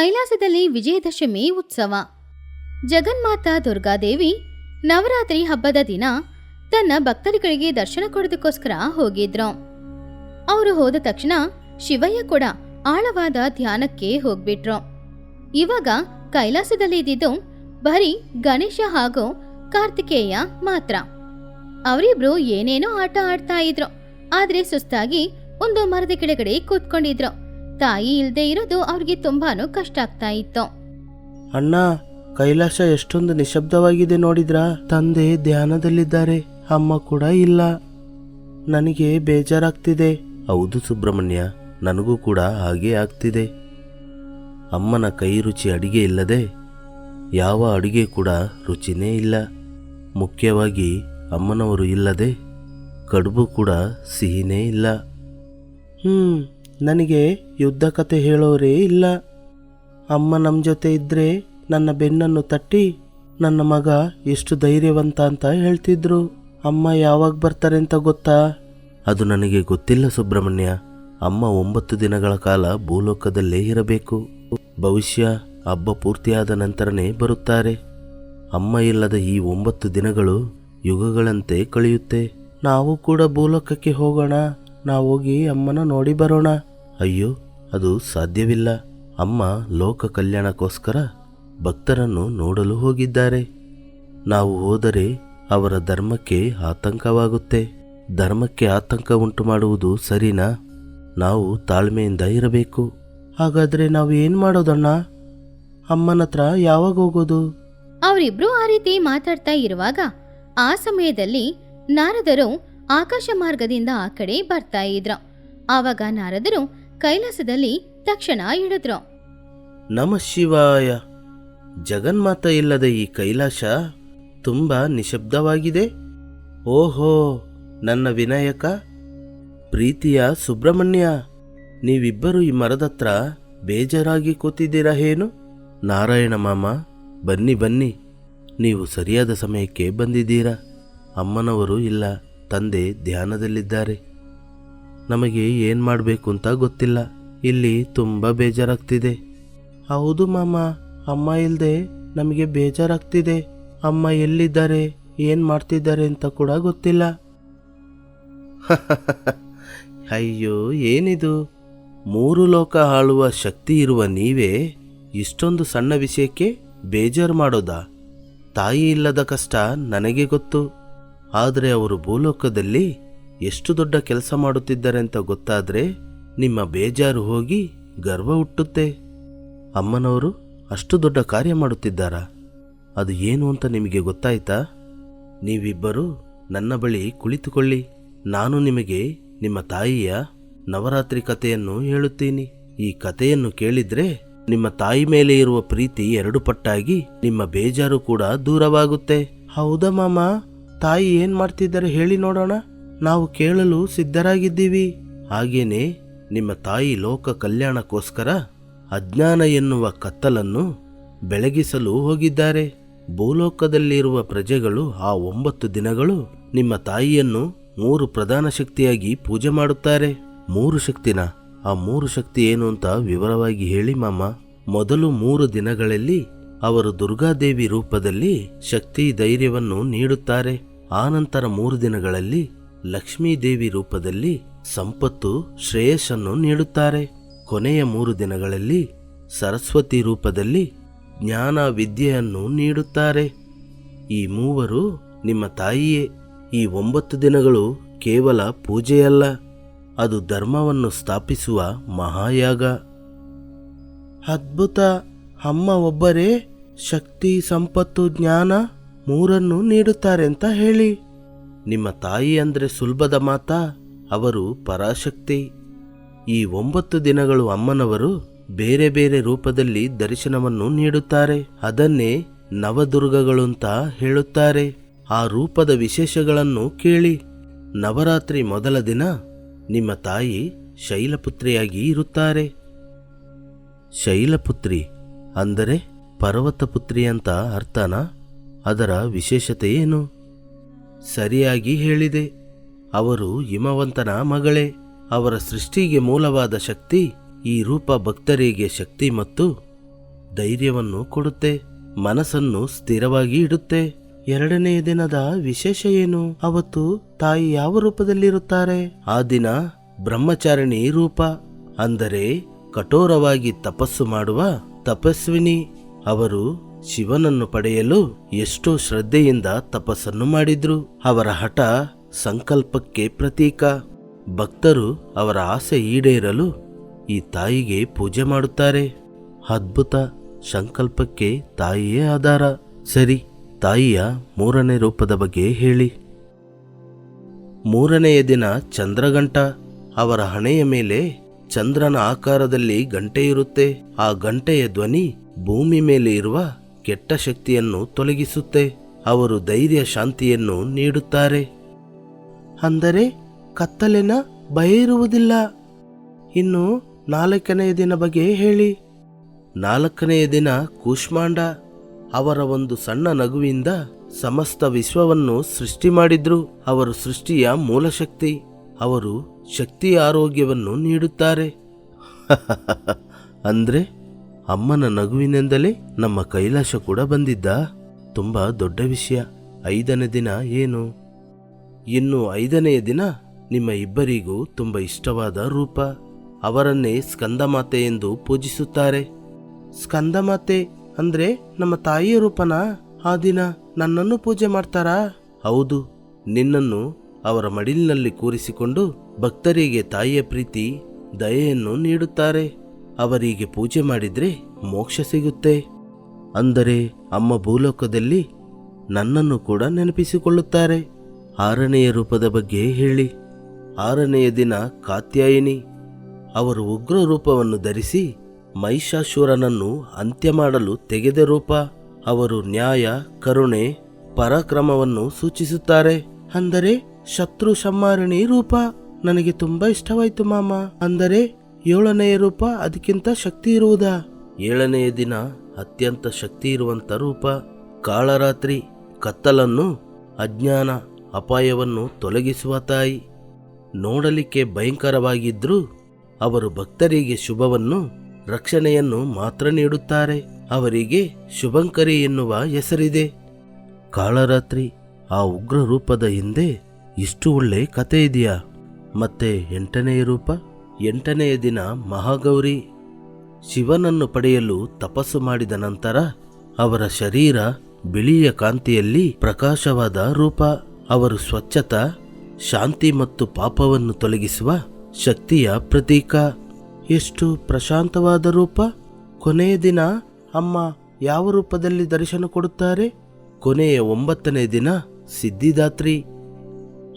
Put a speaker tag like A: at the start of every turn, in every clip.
A: ಕೈಲಾಸದಲ್ಲಿ ವಿಜಯದಶಮಿ ಉತ್ಸವ. ಜಗನ್ಮಾತಾ ದುರ್ಗಾದೇವಿ ನವರಾತ್ರಿ ಹಬ್ಬದ ದಿನ ತನ್ನ ಭಕ್ತರುಗಳಿಗೆ ದರ್ಶನ ಕೊಡೋದಕ್ಕೋಸ್ಕರ ಹೋಗಿದ್ರು. ಅವರು ಹೋದ ತಕ್ಷಣ ಶಿವಯ್ಯ ಕೂಡ ಆಳವಾದ ಧ್ಯಾನಕ್ಕೆ ಹೋಗ್ಬಿಟ್ರು. ಇವಾಗ ಕೈಲಾಸದಲ್ಲಿ ಇದ್ದಿದ್ದು ಬರೀ ಗಣೇಶ ಹಾಗೂ ಕಾರ್ತಿಕೇಯ ಮಾತ್ರ. ಅವರಿಬ್ರು ಏನೇನೋ ಆಟ ಆಡ್ತಾ ಇದ್ರು. ಆದ್ರೆ ಸುಸ್ತಾಗಿ ಒಂದು ಮರದ ಕೆಳಗಡೆ ಕೂತ್ಕೊಂಡಿದ್ರು. ತಾಯಿ ಇಲ್ಲದೆ ಇರೋದು ಅವ್ರಿಗೆ ತುಂಬಾನು ಕಷ್ಟ ಆಗ್ತಾ ಇತ್ತು.
B: ಅಣ್ಣ ಕೈಲಾಸ ಎಷ್ಟೊಂದು ನಿಶಬ್ದವಾಗಿದೆ ನೋಡಿದ್ರಾ? ತಂದೆ ಧ್ಯಾನದಲ್ಲಿದ್ದಾರೆ ಅಮ್ಮ ಕೂಡ ಇಲ್ಲ. ನನಗೆ ಬೇಜಾರಾಗ್ತಿದೆ. ಹೌದು ಸುಬ್ರಹ್ಮಣ್ಯ ನನಗೂ ಕೂಡ ಹಾಗೇ ಆಗ್ತಿದೆ. ಅಮ್ಮನ ಕೈ ರುಚಿ ಅಡಿಗೆ ಇಲ್ಲದೆ ಯಾವ ಅಡಿಗೆ ಕೂಡ ರುಚಿನೇ ಇಲ್ಲ. ಮುಖ್ಯವಾಗಿ ಅಮ್ಮನವರು ಇಲ್ಲದೆ ಕಡುಬು ಕೂಡ ಸಿಹಿನೇ ಇಲ್ಲ. ಹ್ಮ್ ನನಗೆ ಯುದ್ಧ ಕತೆ ಹೇಳೋರೇ ಇಲ್ಲ. ಅಮ್ಮ ನಮ್ಮ ಜೊತೆ ಇದ್ದರೆ ನನ್ನ ಬೆನ್ನನ್ನು ತಟ್ಟಿ ನನ್ನ ಮಗ ಎಷ್ಟು ಧೈರ್ಯವಂತ ಅಂತ ಹೇಳ್ತಿದ್ರು. ಅಮ್ಮ ಯಾವಾಗ ಬರ್ತಾರೆ ಅಂತ ಗೊತ್ತಾ? ಅದು ನನಗೆ ಗೊತ್ತಿಲ್ಲ ಸುಬ್ರಹ್ಮಣ್ಯ. ಅಮ್ಮ ಒಂಬತ್ತು ದಿನಗಳ ಕಾಲ ಭೂಲೋಕದಲ್ಲೇ ಇರಬೇಕು. ಭವಿಷ್ಯ ಹಬ್ಬ ಪೂರ್ತಿಯಾದ ನಂತರನೇ ಬರುತ್ತಾರೆ. ಅಮ್ಮ ಇಲ್ಲದ ಈ ಒಂಬತ್ತು ದಿನಗಳು ಯುಗಗಳಂತೆ ಕಳೆಯುತ್ತೆ. ನಾವು ಕೂಡ ಭೂಲೋಕಕ್ಕೆ ಹೋಗೋಣ. ನಾವು ಹೋಗಿ ಅಮ್ಮನ ನೋಡಿ ಬರೋಣ. ಅಯ್ಯೋ, ಅದು ಸಾಧ್ಯವಿಲ್ಲ. ಅಮ್ಮ ಲೋಕ ಕಲ್ಯಾಣಕ್ಕೋಸ್ಕರ ಭಕ್ತರನ್ನು ನೋಡಲು ಹೋಗಿದ್ದಾರೆ. ನಾವು ಹೋದರೆ ಅವರ ಧರ್ಮಕ್ಕೆ ಆತಂಕವಾಗುತ್ತೆ. ಧರ್ಮಕ್ಕೆ ಆತಂಕ ಉಂಟು ಮಾಡುವುದು ಸರಿನಾ? ನಾವು ತಾಳ್ಮೆಯಿಂದ ಇರಬೇಕು. ಹಾಗಾದ್ರೆ ನಾವು ಏನು ಮಾಡೋದಣ್ಣ? ಅಮ್ಮನ ಹತ್ರ ಯಾವಾಗ ಹೋಗೋದು?
A: ಅವರಿಬ್ರು ಆ ರೀತಿ ಮಾತಾಡ್ತಾ ಇರುವಾಗ ಆ ಸಮಯದಲ್ಲಿ ನಾರದರು ಆಕಾಶ ಮಾರ್ಗದಿಂದ ಆ ಕಡೆ ಬರ್ತಾ ಇದ್ರು. ಆವಾಗ ನಾರದರು ಕೈಲಾಸದಲ್ಲಿ ತಕ್ಷಣ ಇಳಿದ್ರು.
B: ನಮ ಶಿವಾಯ, ಜಗನ್ಮಾತ ಇಲ್ಲದ ಈ ಕೈಲಾಸ ತುಂಬ ನಿಶಬ್ದವಾಗಿದೆ. ಓಹೋ, ನನ್ನ ವಿನಾಯಕ, ಪ್ರೀತಿಯ ಸುಬ್ರಹ್ಮಣ್ಯ, ನೀವಿಬ್ಬರು ಈ ಮರದತ್ರ ಬೇಜಾರಾಗಿ ಕೂತಿದ್ದೀರಾ ಏನು ನಾರಾಯಣ ಮಾಮ, ಬನ್ನಿ ಬನ್ನಿ. ನೀವು ಸರಿಯಾದ ಸಮಯಕ್ಕೆ ಬಂದಿದ್ದೀರಾ? ಅಮ್ಮನವರು ಇಲ್ಲ, ತಂದೆ ಧ್ಯಾನದಲ್ಲಿದ್ದಾರೆ. ನಮಗೆ ಏನು ಮಾಡಬೇಕು ಅಂತ ಗೊತ್ತಿಲ್ಲ. ಇಲ್ಲಿ ತುಂಬ ಬೇಜಾರಾಗ್ತಿದೆ. ಹೌದು ಮಾಮ, ಅಮ್ಮ ಇಲ್ಲದೆ ನಮಗೆ ಬೇಜಾರಾಗ್ತಿದೆ. ಅಮ್ಮ ಎಲ್ಲಿದ್ದಾರೆ, ಏನು ಮಾಡ್ತಿದ್ದಾರೆ ಅಂತ ಕೂಡ ಗೊತ್ತಿಲ್ಲ. ಅಯ್ಯೋ, ಏನಿದು? ಮೂರು ಲೋಕ ಆಳುವ ಶಕ್ತಿ ಇರುವ ನೀವೇ ಇಷ್ಟೊಂದು ಸಣ್ಣ ವಿಷಯಕ್ಕೆ ಬೇಜಾರು ಮಾಡೋದಾ? ತಾಯಿ ಇಲ್ಲದ ಕಷ್ಟ ನನಗೆ ಗೊತ್ತು. ಆದರೆ ಅವರು ಭೂಲೋಕದಲ್ಲಿ ಎಷ್ಟು ದೊಡ್ಡ ಕೆಲಸ ಮಾಡುತ್ತಿದ್ದಾರೆ ಅಂತ ಗೊತ್ತಾದ್ರೆ ನಿಮ್ಮ ಬೇಜಾರು ಹೋಗಿ ಗರ್ವ ಹುಟ್ಟುತ್ತೆ. ಅಮ್ಮನವರು ಅಷ್ಟು ದೊಡ್ಡ ಕಾರ್ಯ ಮಾಡುತ್ತಿದ್ದಾರಾ? ಅದು ಏನು ಅಂತ ನಿಮಗೆ ಗೊತ್ತಾಯ್ತಾ? ನೀವಿಬ್ಬರು ನನ್ನ ಬಳಿ ಕುಳಿತುಕೊಳ್ಳಿ. ನಾನು ನಿಮಗೆ ನಿಮ್ಮ ತಾಯಿಯ ನವರಾತ್ರಿ ಕಥೆಯನ್ನು ಹೇಳುತ್ತೀನಿ. ಈ ಕಥೆಯನ್ನು ಕೇಳಿದ್ರೆ ನಿಮ್ಮ ತಾಯಿ ಮೇಲೆ ಇರುವ ಪ್ರೀತಿ ಎರಡು ಪಟ್ಟಾಗಿ ನಿಮ್ಮ ಬೇಜಾರು ಕೂಡ ದೂರವಾಗುತ್ತೆ. ಹೌದಾ ಮಾಮ? ತಾಯಿ ಏನ್ ಮಾಡ್ತಿದ್ದಾರೆ ಹೇಳಿ ನೋಡೋಣ. ನಾವು ಕೇಳಲು ಸಿದ್ಧರಾಗಿದ್ದೀವಿ. ಹಾಗೇನೆ ನಿಮ್ಮ ತಾಯಿ ಲೋಕ ಕಲ್ಯಾಣಕ್ಕೋಸ್ಕರ ಅಜ್ಞಾನ ಎನ್ನುವ ಕತ್ತಲನ್ನು ಬೆಳಗಿಸಲು ಹೋಗಿದ್ದಾರೆ. ಭೂಲೋಕದಲ್ಲಿರುವ ಪ್ರಜೆಗಳು ಆ ಒಂಬತ್ತು ದಿನಗಳು ನಿಮ್ಮ ತಾಯಿಯನ್ನು ಮೂರು ಪ್ರಧಾನ ಶಕ್ತಿಯಾಗಿ ಪೂಜೆ ಮಾಡುತ್ತಾರೆ. ಮೂರು ಶಕ್ತಿನ, ಆ ಮೂರು ಶಕ್ತಿ ಏನು ಅಂತ ವಿವರವಾಗಿ ಹೇಳಿ ಮಾಮ. ಮೊದಲು ಮೂರು ದಿನಗಳಲ್ಲಿ ಅವರು ದುರ್ಗಾದೇವಿ ರೂಪದಲ್ಲಿ ಶಕ್ತಿ ಧೈರ್ಯವನ್ನು ನೀಡುತ್ತಾರೆ. ಆನಂತರ ಮೂರು ದಿನಗಳಲ್ಲಿ ಲಕ್ಷ್ಮೀ ದೇವಿ ರೂಪದಲ್ಲಿ ಸಂಪತ್ತು ಶ್ರೇಯಸ್ಸನ್ನು ನೀಡುತ್ತಾರೆ. ಕೊನೆಯ ಮೂರು ದಿನಗಳಲ್ಲಿ ಸರಸ್ವತಿ ರೂಪದಲ್ಲಿ ಜ್ಞಾನ ವಿದ್ಯೆಯನ್ನು ನೀಡುತ್ತಾರೆ. ಈ ಮೂವರು ನಿಮ್ಮ ತಾಯಿಯೇ. ಈ ಒಂಬತ್ತು ದಿನಗಳು ಕೇವಲ ಪೂಜೆಯಲ್ಲ, ಅದು ಧರ್ಮವನ್ನು ಸ್ಥಾಪಿಸುವ ಮಹಾಯಾಗ. ಅದ್ಭುತ! ಅಮ್ಮ ಒಬ್ಬರೇ ಶಕ್ತಿ, ಸಂಪತ್ತು, ಜ್ಞಾನ ಮೂರನ್ನು ನೀಡುತ್ತಾರೆ ಅಂತ ಹೇಳಿ. ನಿಮ್ಮ ತಾಯಿ ಅಂದ್ರೆ ಸುಲಭದ ಮಾತಾ? ಅವರು ಪರಾಶಕ್ತಿ. ಈ ಒಂಬತ್ತು ದಿನಗಳು ಅಮ್ಮನವರು ಬೇರೆ ಬೇರೆ ರೂಪದಲ್ಲಿ ದರ್ಶನವನ್ನು ನೀಡುತ್ತಾರೆ. ಅದನ್ನೇ ನವದುರ್ಗಗಳು ಅಂತ ಹೇಳುತ್ತಾರೆ. ಆ ರೂಪದ ವಿಶೇಷಗಳನ್ನು ಕೇಳಿ. ನವರಾತ್ರಿ ಮೊದಲ ದಿನ ನಿಮ್ಮ ತಾಯಿ ಶೈಲಪುತ್ರಿಯಾಗಿ ಇರುತ್ತಾರೆ. ಶೈಲಪುತ್ರಿ ಅಂದರೆ ಪರ್ವತಪುತ್ರಿ ಅಂತ ಅರ್ಥನಾ? ಅದರ ವಿಶೇಷತೆ ಏನು? ಸರಿಯಾಗಿ ಹೇಳಿದೆ. ಅವರು ಹಿಮವಂತನ ಮಗಳೇ. ಅವರ ಸೃಷ್ಟಿಗೆ ಮೂಲವಾದ ಶಕ್ತಿ, ಈ ರೂಪ ಭಕ್ತರಿಗೆ ಶಕ್ತಿ ಮತ್ತು ಧೈರ್ಯವನ್ನು ಕೊಡುತ್ತೆ. ಮನಸ್ಸನ್ನು ಸ್ಥಿರವಾಗಿ ಇಡುತ್ತೆ. ಎರಡನೆಯ ದಿನದ ವಿಶೇಷ ಏನು? ಅವತ್ತು ತಾಯಿ ಯಾವ ರೂಪದಲ್ಲಿರುತ್ತಾರೆ? ಆ ದಿನ ಬ್ರಹ್ಮಚಾರಿಣಿ ರೂಪ, ಅಂದರೆ ಕಠೋರವಾಗಿ ತಪಸ್ಸು ಮಾಡುವ ತಪಸ್ವಿನಿ. ಅವರು ಶಿವನನ್ನು ಪಡೆಯಲು ಎಷ್ಟೋ ಶ್ರದ್ಧೆಯಿಂದ ತಪಸ್ಸನ್ನು ಮಾಡಿದ್ರು. ಅವರ ಹಠ ಸಂಕಲ್ಪಕ್ಕೆ ಪ್ರತೀಕ. ಭಕ್ತರು ಅವರ ಆಸೆ ಈಡೇರಲು ಈ ತಾಯಿಗೆ ಪೂಜೆ ಮಾಡುತ್ತಾರೆ. ಅದ್ಭುತ ಸಂಕಲ್ಪಕ್ಕೆ ತಾಯಿಯೇ ಆಧಾರ. ಸರಿ, ತಾಯಿಯ ಮೂರನೇ ರೂಪದ ಬಗ್ಗೆ ಹೇಳಿ. ಮೂರನೆಯ ದಿನ ಚಂದ್ರಗಂಟ. ಅವರ ಹಣೆಯ ಮೇಲೆ ಚಂದ್ರನ ಆಕಾರದಲ್ಲಿ ಗಂಟೆ ಇರುತ್ತೆ. ಆ ಗಂಟೆಯ ಧ್ವನಿ ಭೂಮಿ ಮೇಲೆ ಇರುವ ಕೆಟ್ಟ ಶಕ್ತಿಯನ್ನು ತೊಲಗಿಸುತ್ತೆ. ಅವರು ಧೈರ್ಯ ಶಾಂತಿಯನ್ನು ನೀಡುತ್ತಾರೆ. ಅಂದರೆ ಕತ್ತಲೆನ ಭಯ ಇರುವುದಿಲ್ಲ ಇನ್ನು ನಾಲ್ಕನೆಯ ದಿನ ಬಗ್ಗೆ ಹೇಳಿ. ನಾಲ್ಕನೆಯ ದಿನ ಕೂಷ್ಮಾಂಡ ಅವರ ಒಂದು ಸಣ್ಣ ನಗುವಿಂದ ಸಮಸ್ತ ವಿಶ್ವವನ್ನು ಸೃಷ್ಟಿ ಮಾಡಿದ್ರು. ಅವರು ಸೃಷ್ಟಿಯ ಮೂಲಶಕ್ತಿ, ಅವರು ಶಕ್ತಿ ಆರೋಗ್ಯವನ್ನು ನೀಡುತ್ತಾರೆ. ಅಂದ್ರೆ ಅಮ್ಮನ ನಗುವಿನಿಂದಲೇ ನಮ್ಮ ಕೈಲಾಸ ಕೂಡ ಬಂದಿದ್ದ. ತುಂಬಾ ದೊಡ್ಡ ವಿಷಯ. ಐದನೇ ದಿನ ಏನು? ಇನ್ನು ಐದನೆಯ ದಿನ ನಿಮ್ಮ ಇಬ್ಬರಿಗೂ ತುಂಬ ಇಷ್ಟವಾದ ರೂಪ. ಅವರನ್ನೇ ಸ್ಕಂದಮಾತೆ ಎಂದು ಪೂಜಿಸುತ್ತಾರೆ. ಸ್ಕಂದಮಾತೆ ಅಂದ್ರೆ ನಮ್ಮ ತಾಯಿಯ ರೂಪನ? ಆ ದಿನ ನನ್ನನ್ನು ಪೂಜೆ ಮಾಡ್ತಾರಾ? ಹೌದು. ನಿನ್ನನ್ನು ಅವರ ಮಡಿಲಿನಲ್ಲಿ ಕೂರಿಸಿಕೊಂಡು ಭಕ್ತರಿಗೆ ತಾಯಿಯ ಪ್ರೀತಿ, ದಯೆಯನ್ನು ನೀಡುತ್ತಾರೆ. ಅವರಿಗೆ ಪೂಜೆ ಮಾಡಿದರೆ ಮೋಕ್ಷ ಸಿಗುತ್ತೆ. ಅಂದರೆ ಅಮ್ಮ ಭೂಲೋಕದಲ್ಲಿ ನನ್ನನ್ನು ಕೂಡ ನೆನಪಿಸಿಕೊಳ್ಳುತ್ತಾರೆ. ಆರನೆಯ ರೂಪದ ಬಗ್ಗೆ ಹೇಳಿ. ಆರನೆಯ ದಿನ ಕಾತ್ಯಾಯಿನಿ. ಅವರು ಉಗ್ರ ರೂಪವನ್ನು ಧರಿಸಿ ಮಹಿಷಾಸುರನನ್ನು ಅಂತ್ಯ ಮಾಡಲು ತೆಗೆದ ರೂಪ. ಅವರು ನ್ಯಾಯ, ಕರುಣೆ, ಪರಾಕ್ರಮವನ್ನು ಸೂಚಿಸುತ್ತಾರೆ. ಅಂದರೆ ಶತ್ರು ಸಂಹಾರಣಿ ರೂಪ. ನನಗೆ ತುಂಬಾ ಇಷ್ಟವಾಯಿತು ಮಾಮ. ಅಂದರೆ ಏಳನೆಯ ರೂಪ ಅದಕ್ಕಿಂತ ಶಕ್ತಿ ಇರುವುದಾ? ಏಳನೆಯ ದಿನ ಅತ್ಯಂತ ಶಕ್ತಿ ಇರುವಂತ ರೂಪ, ಕಾಳರಾತ್ರಿ, ಕತ್ತಲನ್ನು, ಅಜ್ಞಾನ, ಅಪಾಯವನ್ನು ತೊಲಗಿಸುವ ತಾಯಿ. ನೋಡಲಿಕ್ಕೆ ಭಯಂಕರವಾಗಿದ್ದರೂ ಅವರು ಭಕ್ತರಿಗೆ ಶುಭವನ್ನು, ರಕ್ಷಣೆಯನ್ನು ಮಾತ್ರ ನೀಡುತ್ತಾರೆ. ಅವರಿಗೆ ಶುಭಂಕರಿ ಎನ್ನುವ ಹೆಸರಿದೆ. ಕಾಳರಾತ್ರಿ, ಆ ಉಗ್ರ ರೂಪದ ಹಿಂದೆ ಇಷ್ಟು ಒಳ್ಳೆ ಕತೆ ಇದೆಯಾ? ಮತ್ತೆ ಎಂಟನೆಯ ರೂಪ? ಎಂಟನೆಯ ದಿನ ಮಹಾಗೌರಿ ಶಿವನನ್ನು ಪಡೆಯಲು ತಪಸ್ಸು ಮಾಡಿದ ನಂತರ ಅವರ ಶರೀರ ಬಿಳಿಯ ಕಾಂತಿಯಲ್ಲಿ ಪ್ರಕಾಶವಾದ ರೂಪ, ಅವರು ಸ್ವಚ್ಛತ, ಶಾಂತಿ ಮತ್ತು ಪಾಪವನ್ನು ತೊಲಗಿಸುವ ಶಕ್ತಿಯ ಪ್ರತೀಕ. ಎಷ್ಟು ಪ್ರಶಾಂತವಾದ ರೂಪ! ಕೊನೆಯ ದಿನ ಅಮ್ಮ ಯಾವ ರೂಪದಲ್ಲಿ ದರ್ಶನ ಕೊಡುತ್ತಾರೆ? ಕೊನೆಯ ಒಂಬತ್ತನೇ ದಿನ ಸಿದ್ಧಿದಾತ್ರಿ.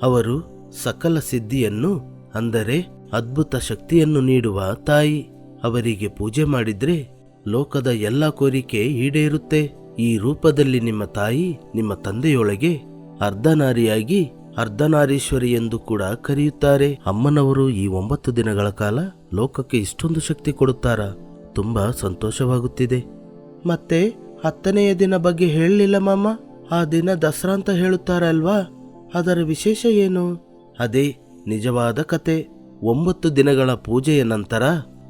B: ಅವರು ಸಕಲ ಸಿದ್ಧಿಯನ್ನು ಅಂದರೆ ಅದ್ಭುತ ಶಕ್ತಿಯನ್ನು ನೀಡುವ ತಾಯಿ ಅವರಿಗೆ ಪೂಜೆ ಮಾಡಿದ್ರೆ ಲೋಕದ ಎಲ್ಲ ಕೋರಿಕೆ ಈಡೇರುತ್ತೆ. ಈ ರೂಪದಲ್ಲಿ ನಿಮ್ಮ ತಾಯಿ ನಿಮ್ಮ ತಂದೆಯೊಳಗೆ ಅರ್ಧನಾರಿಯಾಗಿ ಅರ್ಧನಾರೀಶ್ವರಿ ಎಂದು ಕೂಡ ಕರೆಯುತ್ತಾರೆ. ಅಮ್ಮನವರು ಈ ಒಂಬತ್ತು ದಿನಗಳ ಕಾಲ ಲೋಕಕ್ಕೆ ಇಷ್ಟೊಂದು ಶಕ್ತಿ ಕೊಡುತ್ತಾರ. ತುಂಬಾ ಸಂತೋಷವಾಗುತ್ತಿದೆ. ಮತ್ತೆ ಹತ್ತನೆಯ ದಿನ ಬಗ್ಗೆ ಹೇಳಲಿಲ್ಲ ಮಾಮ? ಆ ದಿನ ದಸರಾ ಅಂತ ಹೇಳುತ್ತಾರಲ್ವಾ? ಅದರ ವಿಶೇಷ ಏನು? ಅದೇ ನಿಜವಾದ ಕತೆ. ಒಂಬತ್ತು ದಿನಗಳ ಪೂಜೆಯ ನಂತರ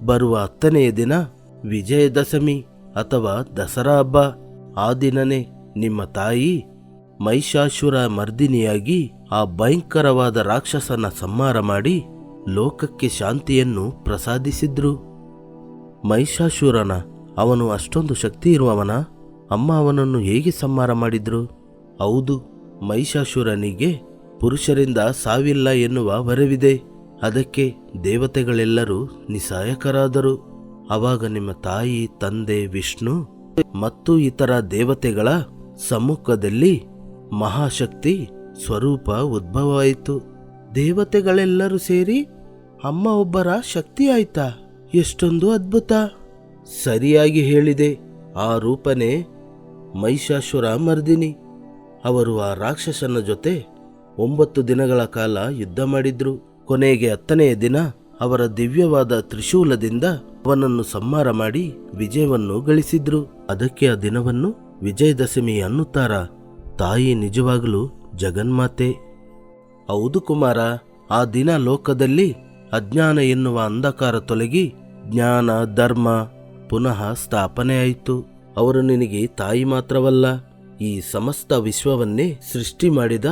B: ಬರುವ ಹತ್ತನೆಯ ದಿನ ವಿಜಯದಶಮಿ ಅಥವಾ ದಸರಾ ಹಬ್ಬ. ಆ ದಿನನೇ ನಿಮ್ಮ ತಾಯಿ ಮಹಿಷಾಸುರ ಮರ್ದಿನಿಯಾಗಿ ಆ ಭಯಂಕರವಾದ ರಾಕ್ಷಸನ ಸಂಹಾರ ಮಾಡಿ ಲೋಕಕ್ಕೆ ಶಾಂತಿಯನ್ನು ಪ್ರಸಾದಿಸಿದ್ರು. ಮಹಿಷಾಸುರನ ಅವನು ಅಷ್ಟೊಂದು ಶಕ್ತಿ ಇರುವವನ ಅಮ್ಮ ಅವನನ್ನು ಹೇಗೆ ಸಂಹಾರ ಮಾಡಿದ್ರು? ಹೌದು, ಮಹಿಷಾಸುರನಿಗೆ ಪುರುಷರಿಂದ ಸಾವಿಲ್ಲ ಎನ್ನುವ ವರವಿದೆ. ಅದಕ್ಕೆ ದೇವತೆಗಳೆಲ್ಲರೂ ನಿಸಾಯಕರಾದರು ಅವಾಗ ನಿಮ್ಮ ತಾಯಿ, ತಂದೆ, ವಿಷ್ಣು ಮತ್ತು ಇತರ ದೇವತೆಗಳ ಸಮ್ಮುಖದಲ್ಲಿ ಮಹಾಶಕ್ತಿ ಸ್ವರೂಪ ಉದ್ಭವವಾಯಿತು. ದೇವತೆಗಳೆಲ್ಲರೂ ಸೇರಿ ಅಮ್ಮ ಒಬ್ಬರ ಶಕ್ತಿ ಆಯ್ತಾ? ಎಷ್ಟೊಂದು ಅದ್ಭುತ. ಸರಿಯಾಗಿ ಹೇಳಿದೆ. ಆ ರೂಪನೆ ಮಹಿಷಾಸುರ ಮರ್ದಿನಿ ಅವರು ಆ ರಾಕ್ಷಸನ ಜೊತೆ ಒಂಬತ್ತು ದಿನಗಳ ಕಾಲ ಯುದ್ಧ ಮಾಡಿದ್ರು. ಕೊನೆಗೆ ಹತ್ತನೆಯ ದಿನ ಅವರ ದಿವ್ಯವಾದ ತ್ರಿಶೂಲದಿಂದ ಅವನನ್ನು ಸಂಹಾರ ಮಾಡಿ ವಿಜಯವನ್ನು ಗಳಿಸಿದ್ರು. ಅದಕ್ಕೆ ಆ ದಿನವನ್ನು ವಿಜಯದಶಮಿ ಅನ್ನುತ್ತಾರ? ತಾಯಿ ನಿಜವಾಗಲೂ ಜಗನ್ಮಾತೆ. ಹೌದು ಕುಮಾರ, ಆ ದಿನ ಲೋಕದಲ್ಲಿ ಅಜ್ಞಾನ ಎನ್ನುವ ಅಂಧಕಾರ ತೊಲಗಿ ಜ್ಞಾನ, ಧರ್ಮ ಪುನಃ ಸ್ಥಾಪನೆಯಾಯಿತು ಅವರು ನಿನಗೆ ತಾಯಿ ಮಾತ್ರವಲ್ಲ, ಈ ಸಮಸ್ತ ವಿಶ್ವವನ್ನೇ ಸೃಷ್ಟಿ ಮಾಡಿದ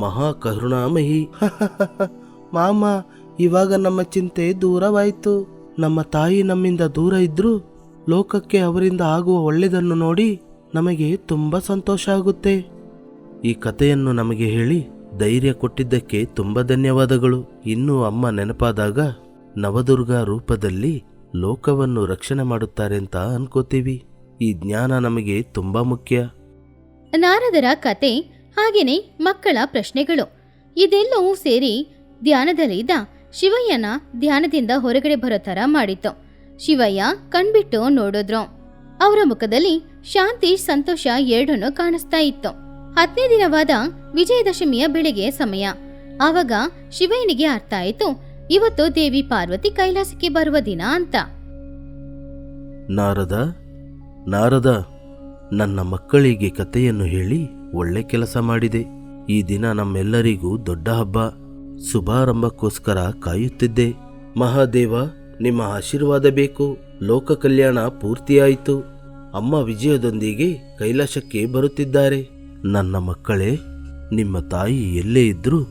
B: ಮಹಾ ಕರುಣಾಮಹಿ ಮಾಮ, ಇವಾಗ ನಮ್ಮ ಚಿಂತೆ ದೂರವಾಯಿತು. ನಮ್ಮ ತಾಯಿ ನಮ್ಮಿಂದ ದೂರ ಇದ್ದರೂ ಲೋಕಕ್ಕೆ ಅವರಿಂದ ಆಗುವ ಒಳ್ಳೆಯದನ್ನು ನೋಡಿ ನಮಗೆ ತುಂಬ ಸಂತೋಷ ಆಗುತ್ತೆ. ಈ ಕಥೆಯನ್ನು ನಮಗೆ ಹೇಳಿ ಧೈರ್ಯ ಕೊಟ್ಟಿದ್ದಕ್ಕೆ ತುಂಬ ಧನ್ಯವಾದಗಳು. ಇನ್ನೂ ಅಮ್ಮ ನೆನಪಾದಾಗ ನವದುರ್ಗಾ ರೂಪದಲ್ಲಿ ಲೋಕವನ್ನು ರಕ್ಷಣೆ ಮಾಡುತ್ತಾರೆ ಅಂತ ಅನ್ಕೋತೀವಿ. ಈ ಜ್ಞಾನ ನಮಗೆ ತುಂಬ ಮುಖ್ಯ.
A: ನಾರದರ ಕತೆ ಹಾಗೆಯೇ ಮಕ್ಕಳ ಪ್ರಶ್ನೆಗಳು. ಇದೆಲ್ಲವೂ ಸೇರಿ ಧ್ಯಾನದಲ್ಲಿದ್ದ ಶಿವಯ್ಯನ ಧ್ಯಾನದಿಂದ ಹೊರಗಡೆ ಬರೋ ಥರ ಮಾಡಿತ್ತು. ಶಿವಯ್ಯ ಕಣ್ಬಿಟ್ಟು ನೋಡಿದ್ರು. ಅವರ ಮುಖದಲ್ಲಿ ಶಾಂತಿ, ಸಂತೋಷ ಎರಡನ್ನೂ ಕಾಣಿಸ್ತಾ ಇತ್ತು. ಹತ್ತನೇ ದಿನವಾದ ವಿಜಯದಶಮಿಯ ಬೆಳಿಗ್ಗೆ ಸಮಯ. ಆವಾಗ ಶಿವಯ್ಯನಿಗೆ ಅರ್ಥ ಆಯಿತು, ಇವತ್ತು ದೇವಿ ಪಾರ್ವತಿ ಕೈಲಾಸಕ್ಕೆ ಬರುವ ದಿನ ಅಂತ.
B: ನಾರದ ನಾರದ, ನನ್ನ ಮಕ್ಕಳಿಗೆ ಕಥೆಯನ್ನು ಹೇಳಿ ಒಳ್ಳೆ ಕೆಲಸ ಮಾಡಿದೆ. ಈ ದಿನ ನಮ್ಮೆಲ್ಲರಿಗೂ ದೊಡ್ಡ ಹಬ್ಬ. ಶುಭಾರಂಭಕ್ಕೋಸ್ಕರ ಕಾಯುತ್ತಿದ್ದೆ. ಮಹಾದೇವ, ನಿಮ್ಮ ಆಶೀರ್ವಾದ ಬೇಕು. ಲೋಕ ಕಲ್ಯಾಣ ಪೂರ್ತಿಯಾಯಿತು. ಅಮ್ಮ ವಿಜಯದೊಂದಿಗೆ ಕೈಲಾಸಕ್ಕೆ ಬರುತ್ತಿದ್ದಾರೆ. ನನ್ನ ಮಕ್ಕಳೇ, ನಿಮ್ಮ ತಾಯಿ ಎಲ್ಲೇ ಇದ್ರೂ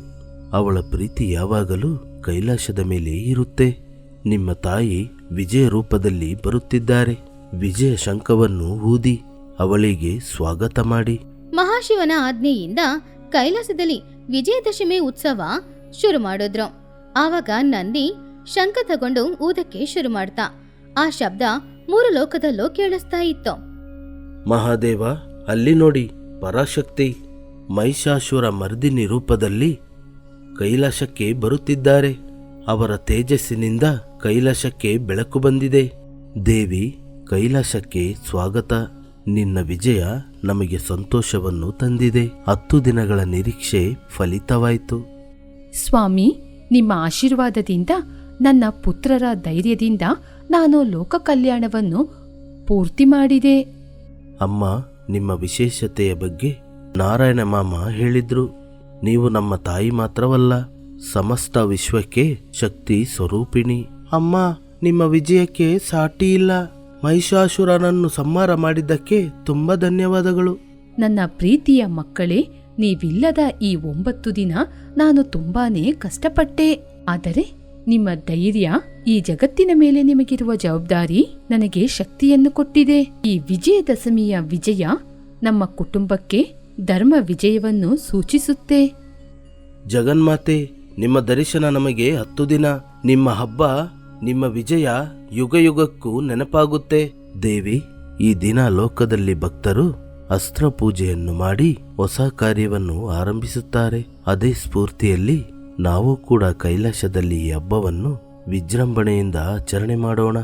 B: ಅವಳ ಪ್ರೀತಿ ಯಾವಾಗಲೂ ಕೈಲಾಸದ ಮೇಲೆ ಇರುತ್ತೆ. ನಿಮ್ಮ ತಾಯಿ ವಿಜಯ ರೂಪದಲ್ಲಿ ಬರುತ್ತಿದ್ದಾರೆ. ವಿಜಯ ಶಂಖವನ್ನು ಊದಿ ಅವಳಿಗೆ ಸ್ವಾಗತ ಮಾಡಿ.
A: ಮಹಾಶಿವನ ಆಜ್ಞೆಯಿಂದ ಕೈಲಾಸದಲ್ಲಿ ವಿಜಯದಶಮಿ ಉತ್ಸವ ಶುರು ಮಾಡಿದ್ರು. ಆವಾಗ ನಂದಿ ಶಂಕ ತಗೊಂಡು ಊದಕ್ಕೆ ಶುರು ಮಾಡ್ತಾ, ಆ ಶಬ್ದ ಮೂರು ಲೋಕದಲ್ಲೂ ಕೇಳಿಸ್ತಾ ಇತ್ತು.
B: ಮಹಾದೇವ, ಅಲ್ಲಿ ನೋಡಿ ಪರಾಶಕ್ತಿ, ಮಹಿಷಾಸುರ ಮರ್ದಿನಿ ರೂಪದಲ್ಲಿ ಕೈಲಾಸಕ್ಕೆ ಬರುತ್ತಿದ್ದಾರೆ. ಅವರ ತೇಜಸ್ಸಿನಿಂದ ಕೈಲಾಸಕ್ಕೆ ಬೆಳಕು ಬಂದಿದೆ. ದೇವಿ ಕೈಲಾಸಕ್ಕೆ ಸ್ವಾಗತ. ನಿನ್ನ ವಿಜಯ ನಮಗೆ ಸಂತೋಷವನ್ನು ತಂದಿದೆ. ಹತ್ತು ದಿನಗಳ ನಿರೀಕ್ಷೆ ಫಲಿತವಾಯಿತು.
C: ಸ್ವಾಮಿ ನಿಮ್ಮ ಆಶೀರ್ವಾದದಿಂದ ನನ್ನ ಪುತ್ರರ ಧೈರ್ಯದಿಂದ ನಾನು ಲೋಕ ಕಲ್ಯಾಣವನ್ನು ಪೂರ್ತಿ ಮಾಡಿದೆ.
B: ಅಮ್ಮ ನಿಮ್ಮ ವಿಶೇಷತೆಯ ಬಗ್ಗೆ ನಾರಾಯಣ ಮಾಮ ಹೇಳಿದ್ರು. ನೀವು ನಮ್ಮ ತಾಯಿ ಮಾತ್ರವಲ್ಲ ಸಮಸ್ತ ವಿಶ್ವಕ್ಕೆ ಶಕ್ತಿ ಸ್ವರೂಪಿಣಿ. ಅಮ್ಮ ನಿಮ್ಮ ವಿಜಯಕ್ಕೆ ಸಾಟಿ ಇಲ್ಲ. ಮಹಿಷಾಸುರನನ್ನು ಸಂಹಾರ ಮಾಡಿದ್ದಕ್ಕೆ ತುಂಬಾ ಧನ್ಯವಾದಗಳು.
C: ನನ್ನ ಪ್ರೀತಿಯ ಮಕ್ಕಳೇ ನೀವಿಲ್ಲದ ಈ ಒಂಬತ್ತು ದಿನ ನಾನು ತುಂಬಾನೇ ಕಷ್ಟಪಟ್ಟೆ. ಆದರೆ ನಿಮ್ಮ ಧೈರ್ಯ ಈ ಜಗತ್ತಿನ ಮೇಲೆ ನಿಮಗಿರುವ ಜವಾಬ್ದಾರಿ ನನಗೆ ಶಕ್ತಿಯನ್ನು ಕೊಟ್ಟಿದೆ. ಈ ವಿಜಯದಶಮಿಯ ವಿಜಯ ನಮ್ಮ ಕುಟುಂಬಕ್ಕೆ ಧರ್ಮ ವಿಜಯವನ್ನು ಸೂಚಿಸುತ್ತೆ.
B: ಜಗನ್ಮಾತೆ, ನಿಮ್ಮ ದರ್ಶನ ನಮಗೆ ಹತ್ತು ದಿನ, ನಿಮ್ಮ ಹಬ್ಬ, ನಿಮ್ಮ ವಿಜಯ ಯುಗ ಯುಗಕ್ಕೂ ನೆನಪಾಗುತ್ತೆ. ದೇವಿ, ಈ ದಿನ ಲೋಕದಲ್ಲಿ ಭಕ್ತರು ಅಸ್ತ್ರ ಪೂಜೆಯನ್ನು ಮಾಡಿ ಹೊಸ ಕಾರ್ಯವನ್ನು ಆರಂಭಿಸುತ್ತಾರೆ. ಅದೇ ಸ್ಫೂರ್ತಿಯಲ್ಲಿ ನಾವು ಕೂಡ ಕೈಲಾಸದಲ್ಲಿ ಈ ಹಬ್ಬವನ್ನು ವಿಜೃಂಭಣೆಯಿಂದ ಆಚರಣೆ ಮಾಡೋಣ.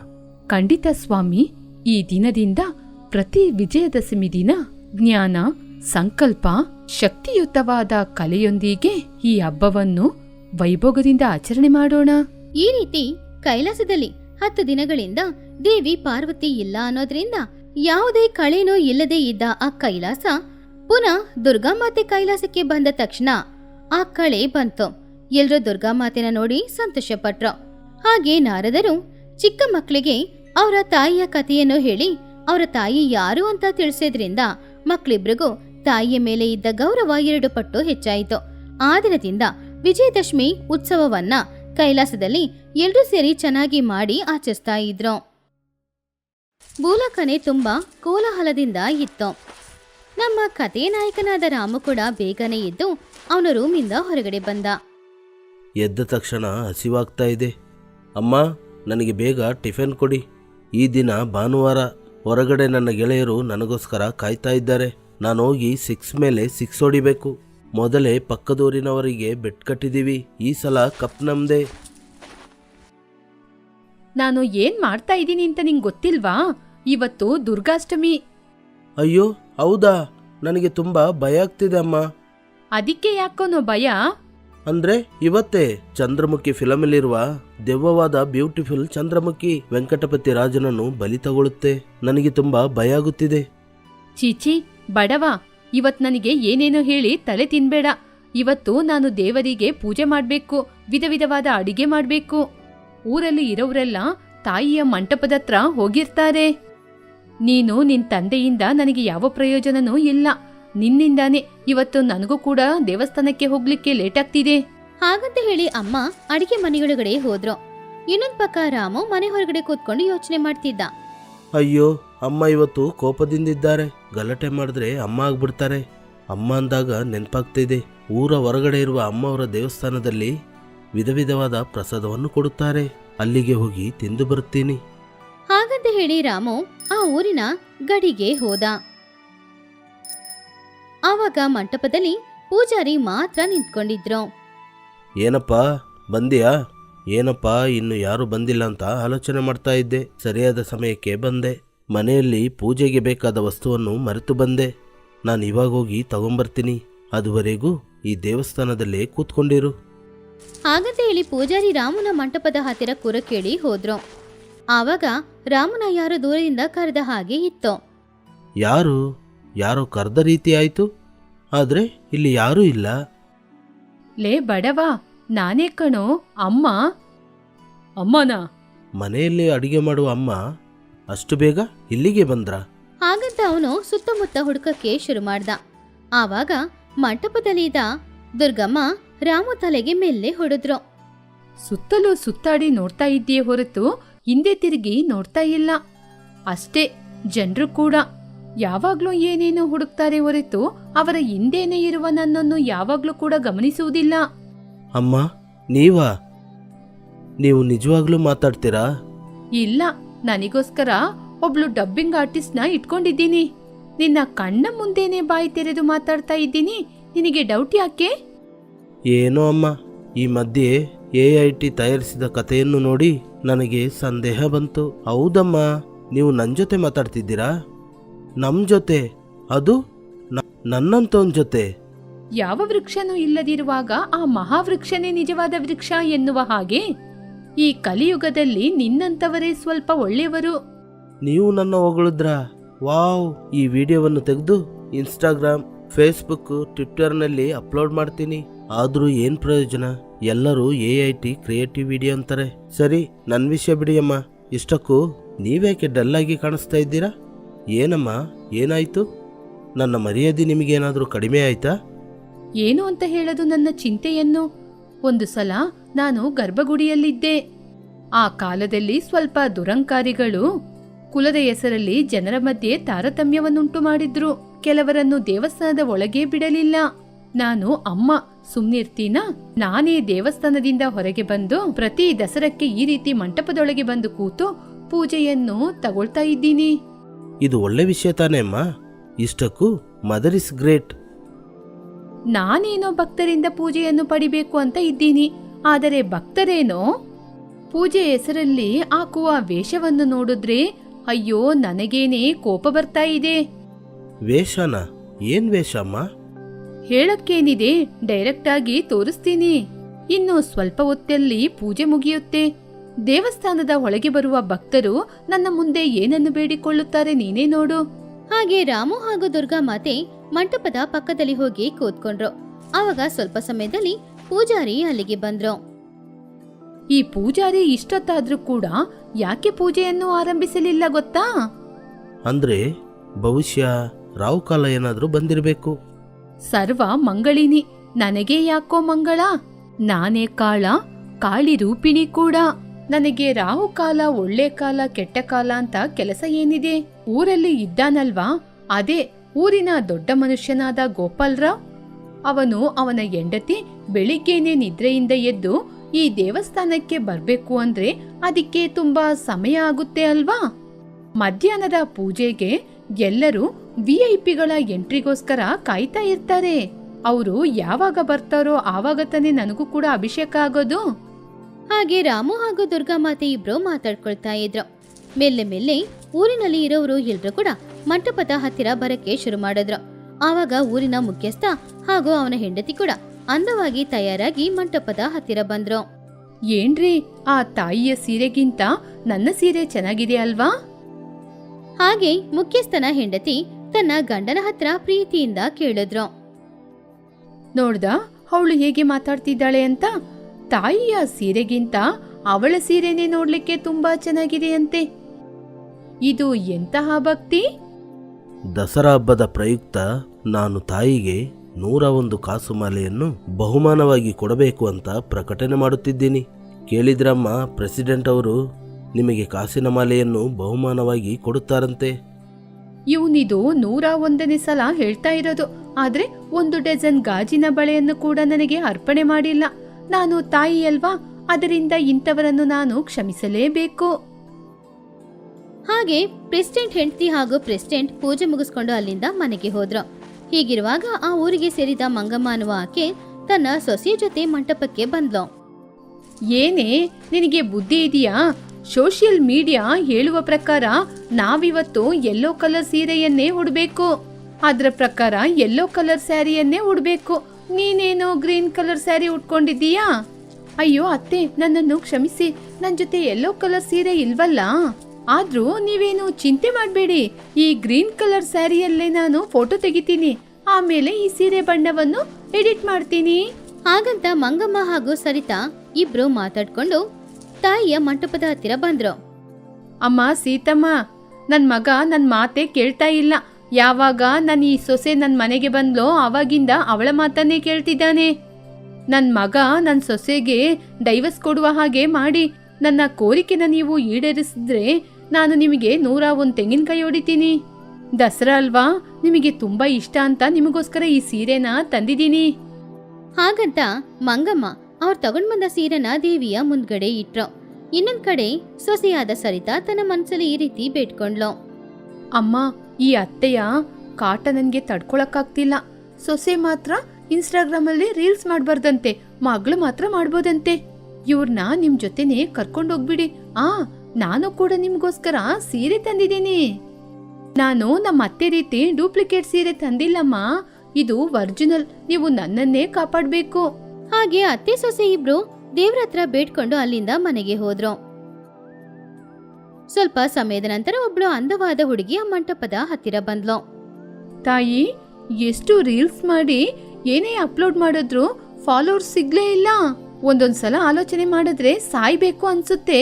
C: ಖಂಡಿತ ಸ್ವಾಮಿ. ಈ ದಿನದಿಂದ ಪ್ರತಿ ವಿಜಯದಶಮಿ ದಿನ ಜ್ಞಾನ ಸಂಕಲ್ಪ ಶಕ್ತಿಯುತವಾದ ಕಲೆಯೊಂದಿಗೆ ಈ ಹಬ್ಬವನ್ನು ವೈಭೋಗದಿಂದ ಆಚರಣೆ ಮಾಡೋಣ.
A: ಈ ರೀತಿ ಕೈಲಾಸದಲ್ಲಿ ಹತ್ತು ದಿನಗಳಿಂದ ದೇವಿ ಪಾರ್ವತಿ ಇಲ್ಲ ಅನ್ನೋದ್ರಿಂದ ಯಾವುದೇ ಕಳೆನೂ ಇಲ್ಲದೆ ಇದ್ದ ಆ ಕೈಲಾಸ ಪುನಃ ದುರ್ಗಾಮಾತೆ ಕೈಲಾಸಕ್ಕೆ ಬಂದ ತಕ್ಷಣ ಆ ಕಳೆ ಬಂತು. ಎಲ್ಲರೂ ದುರ್ಗಾಮಾತೆನ ನೋಡಿ ಸಂತೋಷಪಟ್ರು. ಹಾಗೆ ನಾರದರು ಚಿಕ್ಕ ಮಕ್ಕಳಿಗೆ ಅವರ ತಾಯಿಯ ಕಥೆಯನ್ನು ಹೇಳಿ, ಅವರ ತಾಯಿ ಯಾರು ಅಂತ ತಿಳಿಸಿದ್ರಿಂದ ಮಕ್ಕಳಿಬ್ರಿಗೂ ತಾಯಿಯ ಮೇಲೆ ಇದ್ದ ಗೌರವ ಎರಡು ಪಟ್ಟು ಹೆಚ್ಚಾಯಿತು. ಆ ದಿನದಿಂದ ವಿಜಯದಶಮಿ ಉತ್ಸವವನ್ನ ಕೈಲಾಸದಲ್ಲಿ ಎಲ್ಲರೂ ಸೇರಿ ಚೆನ್ನಾಗಿ ಮಾಡಿ ಆಚರಿಸ್ತಾ ಇದ್ರು. ಭೂಲಕನೆ ತುಂಬಾ ಕೋಲಾಹಲದಿಂದ ಇತ್ತು. ನಮ್ಮ ಕಥೆ ನಾಯಕನಾದ ರಾಮು ಕೂಡ ಬೇಗನೆ ಎದ್ದು ಅವನ ರೂಮಿಂದ ಹೊರಗಡೆ ಬಂದ.
B: ಎದ್ದ ತಕ್ಷಣ ಹಸಿವಾಗ್ತಾ ಇದೆ. ಅಮ್ಮ, ನನಗೆ ಬೇಗ ಟಿಫಿನ್ ಕೊಡಿ. ಈ ದಿನ ಭಾನುವಾರ ಹೊರಗಡೆ ನನ್ನ ಗೆಳೆಯರು ನನಗೋಸ್ಕರ ಕಾಯ್ತಾ ಇದ್ದಾರೆ. ನಾನು ಹೋಗಿ ಸಿಕ್ಸ್ ಮೇಲೆ ಸಿಕ್ಸ್ ಹೊಡಿಬೇಕು. ಮೊದಲೇ ಪಕ್ಕದೂರಿನವರಿಗೆ ಬೆಟ್ ಕಟ್ಟಿದೀವಿ. ಈ ಸಲ ಕಪ್ ನಮ್ದೆ.
C: ನಾನು ಏನ್ ಮಾಡ್ತಾ ಇದ್ದೀನಿ ಅಂತ ನಿಂಗೆ ಗೊತ್ತಿಲ್ವಾ? ಇವತ್ತು ದುರ್ಗಾಷ್ಟಮಿ.
B: ಅಯ್ಯೋ ಹೌದಾ? ನನಗೆ ತುಂಬಾ ಭಯ ಆಗ್ತಿದೆ ಅಮ್ಮ.
C: ಅದಕ್ಕೆ ಯಾಕೋನೋ ಭಯ?
B: ಅಂದ್ರೆ ಇವತ್ತೇ ಚಂದ್ರಮುಖಿ ಫಿಲಮಲ್ಲಿರುವ ದೆವ್ವವಾದ ಬ್ಯೂಟಿಫುಲ್ ಚಂದ್ರಮುಖಿ ವೆಂಕಟಪತಿ ರಾಜನನ್ನು ಬಲಿ ತಗೊಳ್ಳುತ್ತೆ. ನನಗೆ ತುಂಬಾ ಭಯ ಆಗುತ್ತಿದೆ.
C: ಚೀಚಿ ಬಡವ ಇವತ್ ನನಗೆ ಏನೇನೋ ಹೇಳಿ ತಲೆ ತಿನ್ಬೇಡ. ಇವತ್ತು ನಾನು ದೇವರಿಗೆ ಪೂಜೆ ಮಾಡ್ಬೇಕು ವಿಧ ವಿಧವಾದ ಅಡಿಗೆ ಮಾಡ್ಬೇಕು. ಊರಲ್ಲಿ ಇರೋರೆಲ್ಲ ತಾಯಿಯ ಮಂಟಪದತ್ರ ಹೋಗಿರ್ತಾರೆ. ನೀನು ನಿನ್ನ ತಂದೆಯಿಂದ ನನಗೆ ಯಾವ ಪ್ರಯೋಜನನೂ ಇಲ್ಲ. ನಿನ್ನಿಂದಾನೇ ಇವತ್ತು ನನಗೂ ಕೂಡ ದೇವಸ್ಥಾನಕ್ಕೆ ಹೋಗ್ಲಿಕ್ಕೆ ಲೇಟ್ ಆಗ್ತಿದೆ
A: ಹಾಗಂತ ಹೇಳಿ ಅಮ್ಮ ಅಡಿಗೆ ಮನೆಯೊಳಗಡೆ ಹೋದ್ರು. ಇನ್ನೊಂದ್ ಪಕ್ಕ ರಾಮು ಮನೆ ಹೊರಗಡೆ ಕೂತ್ಕೊಂಡು ಯೋಚನೆ ಮಾಡ್ತಿದ್ದ.
B: ಅಯ್ಯೋ ಅಮ್ಮ ಇವತ್ತು ಕೋಪದಿಂದಿದ್ದಾರೆ. ಗಲಾಟೆ ಮಾಡಿದ್ರೆ ಅಮ್ಮ ಆಗ್ಬಿಡ್ತಾರೆ. ಅಮ್ಮ ಅಂದಾಗ ನೆನಪಾಗ್ತಿದೆ. ಊರ ಹೊರಗಡೆ ಇರುವ ಅಮ್ಮವರ ದೇವಸ್ಥಾನದಲ್ಲಿ ವಿಧ ವಿಧವಾದ ಪ್ರಸಾದವನ್ನು ಕೊಡುತ್ತಾರೆ. ಅಲ್ಲಿಗೆ ಹೋಗಿ ತಿಂದು ಬರುತ್ತೇನೆ.
A: ಹಾಗಂತ ಹೇಳಿ ರಾಮು ಆ ಊರಿನ ಗಡಿಗೆ ಹೋದ. ಆವಾಗ ಮಂಟಪದಲ್ಲಿ ಪೂಜಾರಿ ಮಾತ್ರ ನಿಂತ್ಕೊಂಡಿದ್ರು.
B: ಏನಪ್ಪ ಬಂದಿಯಾ? ಏನಪ್ಪ ಇನ್ನು ಯಾರು ಬಂದಿಲ್ಲ ಅಂತ ಆಲೋಚನೆ ಮಾಡ್ತಾ ಇದ್ದೆ. ಸರಿಯಾದ ಸಮಯಕ್ಕೆ ಬಂದೆ. ಮನೆಯಲ್ಲಿ ಪೂಜೆಗೆ ಬೇಕಾದ ವಸ್ತುವನ್ನು ಮರೆತು ಬಂದೆ. ನಾನು ಇವಾಗ ಹೋಗಿ ತಗೊಂಬರ್ತೀನಿ. ಅದುವರೆಗೂ ಈ ದೇವಸ್ಥಾನದಲ್ಲೇ ಕೂತ್ಕೊಂಡಿರು.
A: ಹಾಗಂತ ಹೇಳಿ ಪೂಜಾರಿ ರಾಮನ ಮಂಟಪದ ಹತ್ತಿರ ಕುರ ಕೇಳಿ ಹೋದ್ರು. ಆವಾಗ ರಾಮನ ಯಾರೋ ದೂರದಿಂದ ಕರೆದ ಹಾಗೆ ಇತ್ತು.
B: ಯಾರು? ಯಾರು ಕರೆದ ರೀತಿ ಆಯಿತು? ಆದರೆ ಇಲ್ಲಿ ಯಾರೂ ಇಲ್ಲ.
C: ಲೇ ಬಡವ ನಾನೇ ಕಣೋ ಅಮ್ಮ. ಅಮ್ಮನ?
B: ಮನೆಯಲ್ಲಿ ಅಡುಗೆ ಮಾಡುವ ಅಮ್ಮ ಅಷ್ಟು ಬೇಗ ಇಲ್ಲಿಗೆ ಬಂದ್ರ?
A: ಹಾಗಂತ ಅವನು ಸುತ್ತಮುತ್ತ ಹುಡುಕಕ್ಕೆ ಶುರು ಮಾಡ್ದ. ಆವಾಗ ಮಂಟಪದಲ್ಲಿದ್ದ ದುರ್ಗಮ್ಮ ರಾಮು ತಲೆಗೆ ಮೆಲ್ಲೆ ಹೊಡೆದ್ರು.
C: ಸುತ್ತಲೂ ಸುತ್ತಾಡಿ ನೋಡ್ತಾ ಇದ್ದೀಯೇ ಹೊರತು ಹಿಂದೆ ತಿರುಗಿ ನೋಡ್ತಾ ಇಲ್ಲ. ಅಷ್ಟೇ ಜನರು ಕೂಡ. ಯಾವಾಗ್ಲೂ ಏನೇನೋ ಹುಡುಕ್ತಾರೆ ಹೊರತು ಅವರ ಹಿಂದೇನೆ ಇರುವ ನನ್ನನ್ನು ಯಾವಾಗ್ಲೂ ಕೂಡ ಗಮನಿಸುವುದಿಲ್ಲ.
B: ಅಮ್ಮ ನೀವಾ? ನೀವು ನಿಜವಾಗ್ಲೂ ಮಾತಾಡ್ತೀರಾ?
C: ಇಲ್ಲ ನನಗೋಸ್ಕರ ಒಬ್ಳು ಡಬ್ಬಿಂಗ್ ಆರ್ಟಿಸ್ಟ್ನ ಇಟ್ಕೊಂಡಿದ್ದೀನಿ. ನಿನ್ನ ಕಣ್ಣ ಮುಂದೇನೆ ಬಾಯಿ ತೆರೆದು ಮಾತಾಡ್ತಾ ಇದ್ದೀನಿ. ನಿನಗೆ ಡೌಟ್ ಯಾಕೆ?
B: ಏನೋ ಅಮ್ಮ ಈ ಮಧ್ಯೆ ಎ ಐ ಟಿ ತಯಾರಿಸಿದ ಕಥೆಯನ್ನು ನೋಡಿ ನನಗೆ ಸಂದೇಹ ಬಂತು. ಹೌದಮ್ಮ ನೀವು ನನ್ನ ಜೊತೆ ಮಾತಾಡ್ತಿದ್ದೀರಾ? ನಮ್ಮ ಜೊತೆ ಅದು ನನ್ನಂತವನ ಜೊತೆ.
C: ಯಾವ ವೃಕ್ಷನೂ ಇಲ್ಲದಿರುವಾಗ ಆ ಮಹಾವೃಕ್ಷನೇ ನಿಜವಾದ ವೃಕ್ಷ ಎನ್ನುವ ಹಾಗೆ? ಈ ಕಲಿಯುಗದಲ್ಲಿ ನಿನ್ನಂತವರೇ ಸ್ವಲ್ಪ ಒಳ್ಳೆಯವರು.
B: ನೀವು ನನ್ನ ಹೊಗಳಿದ್ರ. ವಾವ್ ಈ ವಿಡಿಯೋವನ್ನು ತೆಗೆದು ಇನ್ಸ್ಟಾಗ್ರಾಮ್ ಫೇಸ್ಬುಕ್ ಟ್ವಿಟ್ಟರ್ನಲ್ಲಿ ಅಪ್ಲೋಡ್ ಮಾಡ್ತೀನಿ. ಆದರೂ ಏನು ಪ್ರಯೋಜನ? ಎಲ್ಲರೂ A I T creative video ಅಂತಾರೆ. ಸರಿ ನನ್ನ ವಿಷಯ ಬಿಡಿಯಮ್ಮ. ಇಷ್ಟಕ್ಕೂ ನೀವೇಕೆ ಡಲ್ಲಾಗಿ ಕಾಣಿಸ್ತಾ ಇದ್ದೀರಾ? ಏನಮ್ಮ, ಏನಾಯಿತು? ನನ್ನ ಮರ್ಯಾದೆ ನಿಮಗೇನಾದರೂ ಕಡಿಮೆ ಆಯ್ತಾ?
C: ಏನು ಅಂತ ಹೇಳೋದು ನನ್ನ ಚಿಂತೆಯನ್ನು? ಒಂದು ಸಲ ನಾನು ಗರ್ಭಗುಡಿಯಲ್ಲಿದ್ದೆ. ಆ ಕಾಲದಲ್ಲಿ ಸ್ವಲ್ಪ ದುರಂಕಾರಿಗಳು ಕುಲದ ಹೆಸರಲ್ಲಿ ಜನರ ಮಧ್ಯೆ ತಾರತಮ್ಯವನ್ನುಂಟು ಮಾಡಿದ್ರು. ಕೆಲವರನ್ನು ದೇವಸ್ಥಾನದ ಒಳಗೆ ಬಿಡಲಿಲ್ಲ. ನಾನು ಅಮ್ಮ ಸುಮ್ನಿರ್ತೀನ? ನಾನೇ ದೇವಸ್ಥಾನದಿಂದ ಹೊರಗೆ ಬಂದು ಪ್ರತಿ ದಸರಕ್ಕೆ ಈ ರೀತಿ ಮಂಟಪದೊಳಗೆ ಬಂದು ಕೂತು ಪೂಜೆಯನ್ನು ತಗೊಳ್ತಾ ಇದ್ದೀನಿ.
B: ಇದು ಒಳ್ಳೆ ವಿಷಯ ತಾನೇ ಅಮ್ಮ. ಇಷ್ಟಕ್ಕೂ ಮದರ್ ಇಸ್ ಗ್ರೇಟ್.
C: ನಾನೇನೋ ಭಕ್ತರಿಂದ ಪೂಜೆಯನ್ನು ಪಡಿಬೇಕು ಅಂತ ಇದ್ದೀನಿ. ಆದರೆ ಭಕ್ತರೇನೋ? ಪೂಜೆ ಹೆಸರಲ್ಲಿ ಹಾಕುವ ವೇಷವನ್ನು ನೋಡಿದ್ರೆ ಅಯ್ಯೋ ನನಗೇನೇ ಕೋಪ ಬರ್ತಾ ಇದೆ.
B: ವೇಷನ? ಏನ್ ವೇಷಮ್ಮ?
C: ಹೇಳಕ್ಕೇನಿದೆ? ಡೈರೆಕ್ಟ್ ಆಗಿ ತೋರಿಸ್ತೀನಿ. ಇನ್ನು ಸ್ವಲ್ಪ ಹೊತ್ತಲ್ಲಿ ಪೂಜೆ ಮುಗಿಯುತ್ತೆ. ದೇವಸ್ಥಾನದ ಒಳಗೆ ಬರುವ ಭಕ್ತರು ನನ್ನ ಮುಂದೆ ಏನನ್ನು ಬೇಡಿಕೊಳ್ಳುತ್ತಾರೆ ನೀನೇ ನೋಡು.
A: ಹಾಗೆ ರಾಮು ಹಾಗೂ ದುರ್ಗಾ ಮಾತೆ ಮಂಟಪದ ಪಕ್ಕದಲ್ಲಿ ಹೋಗಿ ಕೂತ್ಕೊಂಡ್ರು. ಆವಾಗ ಸ್ವಲ್ಪ ಸಮಯದಲ್ಲಿ ಪೂಜಾರಿ ಅಲ್ಲಿಗೆ ಬಂದ್ರು.
C: ಈ ಪೂಜಾರಿ ಇಷ್ಟೊತ್ತಾದ್ರೂ ಕೂಡ ಯಾಕೆ ಪೂಜೆಯನ್ನು ಆರಂಭಿಸಲಿಲ್ಲ ಗೊತ್ತಾ?
B: ಅಂದ್ರೆ ಬಹುಶಃ ರಾವು ಕಾಲ ಏನಾದರೂ ಬಂದಿರಬೇಕು.
C: ಸರ್ವ ಮಂಗಳಿನಿ, ನನಗೆ ಯಾಕೋ ಮಂಗಳ? ನಾನೇ ಕಾಳ, ಕಾಳಿ ರೂಪಿಣಿ ಕೂಡ. ನನಗೆ ರಾಹು ಕಾಲ ಒಳ್ಳೆ ಕಾಲ, ಕೆಟ್ಟ ಕಾಲ ಅಂತ ಕೆಲಸ ಏನಿದೆ? ಊರಲ್ಲಿ ಇದ್ದಾನಲ್ವಾ? ಅದೇ, ಊರಿನ ದೊಡ್ಡ ಮನುಷ್ಯನಾದ ಗೋಪಾಲ್ರಾವ್ ಅವನು ಅವನ ಹೆಂಡತಿ ಬೆಳಿಗ್ಗೆನೆ ನಿದ್ರೆಯಿಂದ ಎದ್ದು ಈ ದೇವಸ್ಥಾನಕ್ಕೆ ಬರಬೇಕು ಅಂದ್ರೆ ಅದಕ್ಕೆ ತುಂಬಾ ಸಮಯ ಆಗುತ್ತೆ ಅಲ್ವಾ? ಮಧ್ಯಾಹ್ನದ ಪೂಜೆಗೆ ಎಲ್ಲರೂ ವಿಐಪಿಗಳ ಎಂಟ್ರಿಗೋಸ್ಕರ ಕಾಯ್ತಾ ಇರ್ತಾರೆ. ಅವರು ಯಾವಾಗ ಬರ್ತಾರೋ ಆವಾಗ ತಾನೇ ನನಗೂ ಕೂಡ ಅಭಿಷೇಕ ಆಗೋದು.
A: ಹಾಗೆ ರಾಮು ಹಾಗೂ ದುರ್ಗಾ ಮಾತೆ ಇಬ್ರು ಮಾತಾಡ್ಕೊಳ್ತಾ ಇದ್ರು. ಮೆಲ್ಲೆ ಮೆಲ್ಲೆ ಊರಿನಲ್ಲಿ ಇರೋರು ಎಲ್ರು ಕೂಡ ಮಂಟಪದ ಹತ್ತಿರ ಬರಕ್ಕೆ ಶುರು ಮಾಡಿದ್ರು. ಆವಾಗ ಊರಿನ ಮುಖ್ಯಸ್ಥ ಹಾಗೂ ಅವನ ಹೆಂಡತಿ ಕೂಡ ಅಂದವಾಗಿ ತಯಾರಾಗಿ ಮಂಟಪದ ಹತ್ತಿರ ಬಂದ್ರು.
C: ಏನ್ರಿ ಆ ತಾಯಿಯ ಸೀರೆಗಿಂತ ನನ್ನ ಸೀರೆ ಚೆನ್ನಾಗಿದೆ ಅಲ್ವಾ?
A: ಹಾಗೆ ಮುಖ್ಯಸ್ಥನ ಹೆಂಡತಿ ತನ್ನ ಗಂಡನ ಹತ್ರ ಪ್ರೀತಿಯಿಂದ ಕೇಳಿದ್ರು.
C: ನೋಡ್ದ ಅವಳು ಹೇಗೆ ಮಾತಾಡ್ತಿದ್ದಾಳೆ ಅಂತ? ತಾಯಿಯ ಸೀರೆಗಿಂತ ಅವಳ ಸೀರೆನೇ ನೋಡ್ಲಿಕ್ಕೆ ತುಂಬಾ ಚೆನ್ನಾಗಿದೆ ಅಂತೆ ಇದು ಎಂತಹ ಭಕ್ತಿ?
B: ದಸರಾ ಹಬ್ಬದ ಪ್ರಯುಕ್ತ ನಾನು ತಾಯಿಗೆ ನೂರ ಒಂದು ಕಾಸು ಮಾಲೆಯನ್ನು ಬಹುಮಾನವಾಗಿ ಕೊಡಬೇಕು ಅಂತ ಪ್ರಕಟಣೆ ಮಾಡುತ್ತಿದ್ದೀನಿ. ಕೇಳಿದ್ರಮ್ಮ ಪ್ರೆಸಿಡೆಂಟ್ ಅವರು ನಿಮಗೆ ಕಾಸಿನ ಮಾಲೆಯನ್ನು ಬಹುಮಾನವಾಗಿ ಕೊಡುತ್ತಾರಂತೆ?
C: ಇವನಿದು ನೂರ ಒಂದನೇ ಸಲ ಹೇಳ್ತಾ ಇರೋದು. ಆದ್ರೆ ಒಂದು ಡಜನ್ ಗಾಜಿನ ಬಳೆಯನ್ನು ಕೂಡ ನನಗೆ ಅರ್ಪಣೆ ಮಾಡಿಲ್ಲ. ನಾನು ತಾಯಿ ಅಲ್ವಾ? ಅದರಿಂದ ಇಂಥವರನ್ನು ನಾನು ಕ್ಷಮಿಸಲೇಬೇಕು.
A: ಹಾಗೆ ಪ್ರೆಸಿಡೆಂಟ್ ಹೆಂಡತಿ ಹಾಗೂ ಪ್ರೆಸಿಡೆಂಟ್ ಪೂಜೆ ಮುಗಿಸ್ಕೊಂಡು ಅಲ್ಲಿಂದ ಮನೆಗೆ ಹೋದ್ರು. ಹೀಗಿರುವಾಗ ಆ ಊರಿಗೆ ಸೇರಿದ ಮಂಗಮ್ಮ ಅನ್ನುವ ಆಕೆ ತನ್ನ ಸೊಸೆಯ ಜೊತೆ ಮಂಟಪಕ್ಕೆ ಬಂದ್ಲು.
C: ಏನೇ, ನಿನಗೆ ಬುದ್ಧಿ ಇದೆಯಾ? ಸೋಷಿಯಲ್ ಮೀಡಿಯಾ ಹೇಳುವ ಪ್ರಕಾರ ನಾವಿವತ್ತು ಯೆಲ್ಲೋ ಕಲರ್ ಸೀರೆಯನ್ನೇ ಉಡ್ಬೇಕು. ಅದರ ಪ್ರಕಾರ ಯೆಲ್ಲೋ ಕಲರ್ ಸ್ಯಾರಿಯನ್ನೇ ಉಡ್ಬೇಕು. ನೀನೇನೋ ಗ್ರೀನ್ ಕಲರ್ ಸ್ಯಾರಿ ಉಟ್ಕೊಂಡಿದ್ದೀಯಾ? ಅಯ್ಯೋ ಅತ್ತೆ, ನನ್ನನ್ನು ಕ್ಷಮಿಸಿ. ನನ್ನ ಜೊತೆ ಯೆಲ್ಲೋ ಕಲರ್ ಸೀರೆ ಇಲ್ವಲ್ಲ? ಆದ್ರೂ ನೀವೇನು ಚಿಂತೆ ಮಾಡಬೇಡಿ. ಈ ಗ್ರೀನ್ ಕಲರ್ ಸ್ಯಾರಿಯಲ್ಲೇ ನಾನು ಫೋಟೋ ತೆಗಿತೀನಿ. ಆಮೇಲೆ ಈ ಸೀರೆ ಬಣ್ಣವನ್ನು ಎಡಿಟ್ ಮಾಡ್ತೀನಿ.
A: ಹಾಗಂತ ಮಂಗಮ್ಮ ಹಾಗೂ ಸರಿತಾ ಇಬ್ರು ಮಾತಾಡ್ಕೊಂಡು ತಾಯಿಯ ಮಂಟಪದ ಹತ್ತಿರ ಬಂದ್ರು.
C: ಅಮ್ಮ ಸೀತಮ್ಮ ನನ್ ಮಗ ನನ್ ಮಾತೆ ಕೇಳ್ತಾ ಇಲ್ಲ. ಯಾವಾಗ ನನ್ ಈ ಸೊಸೆ ನನ್ ಮನೆಗೆ ಬಂದ್ಲೋ ಅವಾಗಿಂದ ಅವಳ ಮಾತನ್ನೇ ಕೇಳ್ತಿದ್ದಾನೆ. ನನ್ ಮಗ ನನ್ ಸೊಸೆಗೆ ಡೈವರ್ಸ್ ಕೊಡುವ ಹಾಗೆ ಮಾಡಿ ನನ್ನ ಕೋರಿಕೆನ ನೀವು ಈಡೇರಿಸಿದ್ರೆ ನಾನು ನಿಮಗೆ ನೂರ ಒಂದ್ ತೆಂಗಿನಕಾಯಿ ಹೊಡಿತೀನಿ. ದಸರಾ ಅಲ್ವಾ? ನಿಮಗೆ ತುಂಬಾ ಇಷ್ಟ ಅಂತ ನಿಮಗೋಸ್ಕರ ಈ ಸೀರೆನ ತಂದಿದ್ದೀನಿ.
A: ಹಾಗಂತ ಮಂಗಮ್ಮ ಅವ್ರು ತಗೊಂಡ್ ಬಂದ ಸೀರೆನ ದೇವಿಯ ಮುಂದ್ಗಡೆ ಇಟ್ರು. ಇನ್ನೊಂದ್ ಕಡೆ ಸೊಸೆಯಾದ ಸರಿತಾ ತನ್ನ ಮನ್ಸಲ್ಲಿ ಈ ರೀತಿ ಬೇಡ್ಕೊಂಡ್ಲು.
C: ಅಮ್ಮ, ಈ ಅತ್ತೆಯ ಕಾಟ ನನಗೆ ತಡ್ಕೊಳಕ್ಕಾಗ್ತಿಲ್ಲ. ಸೊಸೆ ಮಾತ್ರ ಇನ್ಸ್ಟಾಗ್ರಾಮಲ್ಲಿ ರೀಲ್ಸ್ ಮಾಡ್ಬಾರ್ದಂತೆ, ಮಗಳು ಮಾತ್ರ ಮಾಡ್ಬೋದಂತೆ. ಇವ್ರನ್ನ ನಿಮ್ ಜೊತೆನೆ ಕರ್ಕೊಂಡು ಹೋಗ್ಬಿಡಿ. ಆ, ನಾನು ಕೂಡ ನಿಮ್ಗೋಸ್ಕರ ಸೀರೆ ತಂದಿದ್ದೀನಿ. ನಾನು ನಮ್ಮ ಅತ್ತೆ ರೀತಿ ಡೂಪ್ಲಿಕೇಟ್ ಸೀರೆ ತಂದಿಲ್ಲಮ್ಮ. ಇದು ಒರಿಜಿನಲ್ ನೀವು ನನ್ನನ್ನೇ ಕಾಪಾಡ್ಬೇಕು.
A: ಹಾಗೆ ಅತ್ತೆ ಸೊಸೆ ಇಬ್ರು ದೇವ್ರ ಹತ್ರ ಬೇಡ್ಕೊಂಡು ಅಲ್ಲಿಂದ ಮನೆಗೆ ಹೋದ್ರು. ಸ್ವಲ್ಪ ಸಮಯದ ನಂತರ ಒಬ್ಳು ಅಂದವಾದ ಹುಡುಗಿ ಆ ಮಂಟಪದ ಹತ್ತಿರ ಬಂದ್ಲು.
C: ತಾಯಿ, ಎಷ್ಟು ರೀಲ್ಸ್ ಮಾಡಿ ಏನೇ ಅಪ್ಲೋಡ್ ಮಾಡಿದ್ರು ಫಾಲೋವರ್ಸ್ ಸಿಗ್ಲೇ ಇಲ್ಲ. ಒಂದೊಂದ್ಸಲ ಆಲೋಚನೆ ಮಾಡಿದ್ರೆ ಸಾಯ್ಬೇಕು ಅನ್ಸುತ್ತೆ.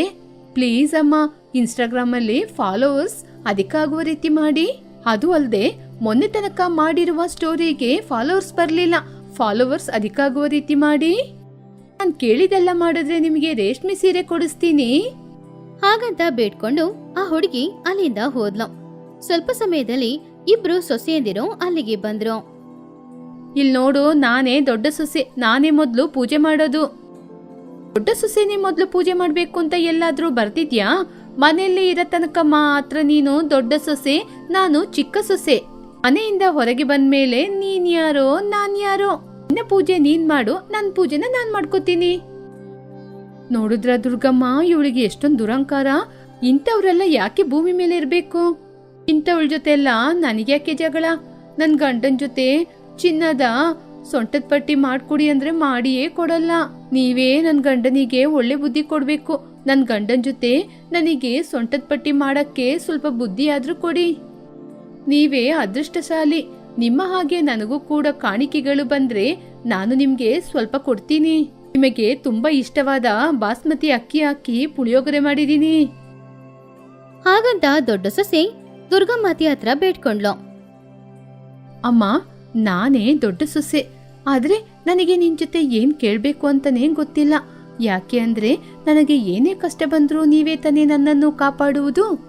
C: ಪ್ಲೀಸ್ ಅಮ್ಮ ಇನ್ಸ್ಟಾಗ್ರಾಮ್ ಅಲ್ಲಿ ಫಾಲೋವರ್ಸ್ ಅಧಿಕ ಆಗುವ ರೀತಿ ಮಾಡಿ. ಅದು ಅಲ್ಲದೆ ಮೊನ್ನೆ ತನಕ ಮಾಡಿರುವ ಸ್ಟೋರಿಗೆ ಫಾಲೋವರ್ಸ್ ಬರ್ಲಿಲ್ಲ. ಫಾಲೋವರ್ಸ್ ಅಧಿಕ ಆಗುವ ರೀತಿ ಮಾಡಿ. ನಾನು ಕೇಳಿದೆಲ್ಲ ಮಾಡಿದ್ರೆ ನಿಮಗೆ ರೇಷ್ಮೆ ಸೀರೆ ಕೊಡಿಸ್ತೀನಿ.
A: ಹಾಗಂತ ಬೇಡ್ಕೊಂಡು ಆ ಹುಡುಗಿ ಅಲ್ಲಿಂದ ಹೋದ್ಲು. ಸ್ವಲ್ಪ ಸಮಯದಲ್ಲಿ ಇಬ್ರು ಸೊಸೆಯಂದಿರು ಅಲ್ಲಿಗೆ ಬಂದ್ರು.
C: ಇಲ್ಲಿ ನೋಡು ನಾನೇ ದೊಡ್ಡ ಸೊಸೆ ನಾನೇ ಮೊದ್ಲು ಪೂಜೆ ಮಾಡೋದು. ದೊಡ್ಡ ಸೊಸೆನೇ ಮೊದ್ಲು ಪೂಜೆ ಮಾಡ್ಬೇಕು ಅಂತ ಎಲ್ಲಾದ್ರೂ ಬರ್ತಿದ್ಯಾ? ಮನೆಯಲ್ಲಿ ಇರೋ ತನಕ ಮಾತ್ರ ನೀನು ದೊಡ್ಡ ಸೊಸೆ ನಾನು ಚಿಕ್ಕ ಸೊಸೆ. ಮನೆಯಿಂದ ಹೊರಗೆ ಬಂದ್ಮೇಲೆ ನೀನ್ ಯಾರೋ ನಾನ್ ಯಾರೋ ನಿನ್ನ ಪೂಜೆ ನೀನ್ ಮಾಡು, ನನ್ ಪೂಜೆನ ನಾನ್ ಮಾಡ್ಕೋತೀನಿ. ನೋಡಿದ್ರ ದುರ್ಗಮ್ಮ, ಇವಳಿಗೆ ಎಷ್ಟೊಂದು ದುರಂಕಾರ ಇಂಥವ್ರೆಲ್ಲ ಯಾಕೆ ಭೂಮಿ ಮೇಲೆ ಇರ್ಬೇಕು? ಇಂಥವಳ ಜೊತೆ ಎಲ್ಲ ನನಗ್ಯಾಕೆ ಜಗಳ? ನನ್ ಗಂಡನ್ ಜೊತೆ ಚಿನ್ನದ ಸೊಂಟದ ಪಟ್ಟಿ ಮಾಡ್ಕೊಡಿ ಅಂದ್ರೆ ಮಾಡಿಯೇ ಕೊಡಲ್ಲ. ನೀವೇ ನನ್ ಗಂಡನಿಗೆ ಒಳ್ಳೆ ಬುದ್ಧಿ ಕೊಡ್ಬೇಕು. ನನ್ ಗಂಡನ್ ಜೊತೆ ನನಗೆ ಸೊಂಟದ ಪಟ್ಟಿ ಮಾಡಕ್ಕೆ ಸ್ವಲ್ಪ ಬುದ್ಧಿ ಆದ್ರೂ ಕೊಡಿ. ನೀವೇ ಅದೃಷ್ಟಶಾಲಿ. ನಿಮ್ಮ ಹಾಗೆ ನನಗೂ ಕೂಡ ಕಾಣಿಕೆಗಳು ಬಂದ್ರೆ ನಾನು ನಿಮ್ಗೆ ಸ್ವಲ್ಪ ಕೊಡ್ತೀನಿ. ನಿಮಗೆ ತುಂಬಾ ಇಷ್ಟವಾದ ಬಾಸ್ಮತಿ ಅಕ್ಕಿ ಹಾಕಿ ಪುಳಿಯೋಗರೆ ಮಾಡಿದೀನಿ
A: ಹಾಗಂತ ದೊಡ್ಡ ಸೊಸೆ ದುರ್ಗಮ್ಮತಿ ಹತ್ರ ಬೇಡ್ಕೊಂಡ್ಲು
C: ಅಮ್ಮ ನಾನೇ ದೊಡ್ಡ ಸೊಸೆ. ಆದ್ರೆ ನನಗೆ ನಿನ್ ಜೊತೆ ಏನ್ ಕೇಳ್ಬೇಕು ಅಂತಾನೆ ಗೊತ್ತಿಲ್ಲ. ಯಾಕೆ ಅಂದ್ರೆ ನನಗೆ ಏನೇ ಕಷ್ಟ ಬಂದ್ರೂ ನೀವೇ ತಾನೇ ನನ್ನನ್ನು ಕಾಪಾಡುವುದು.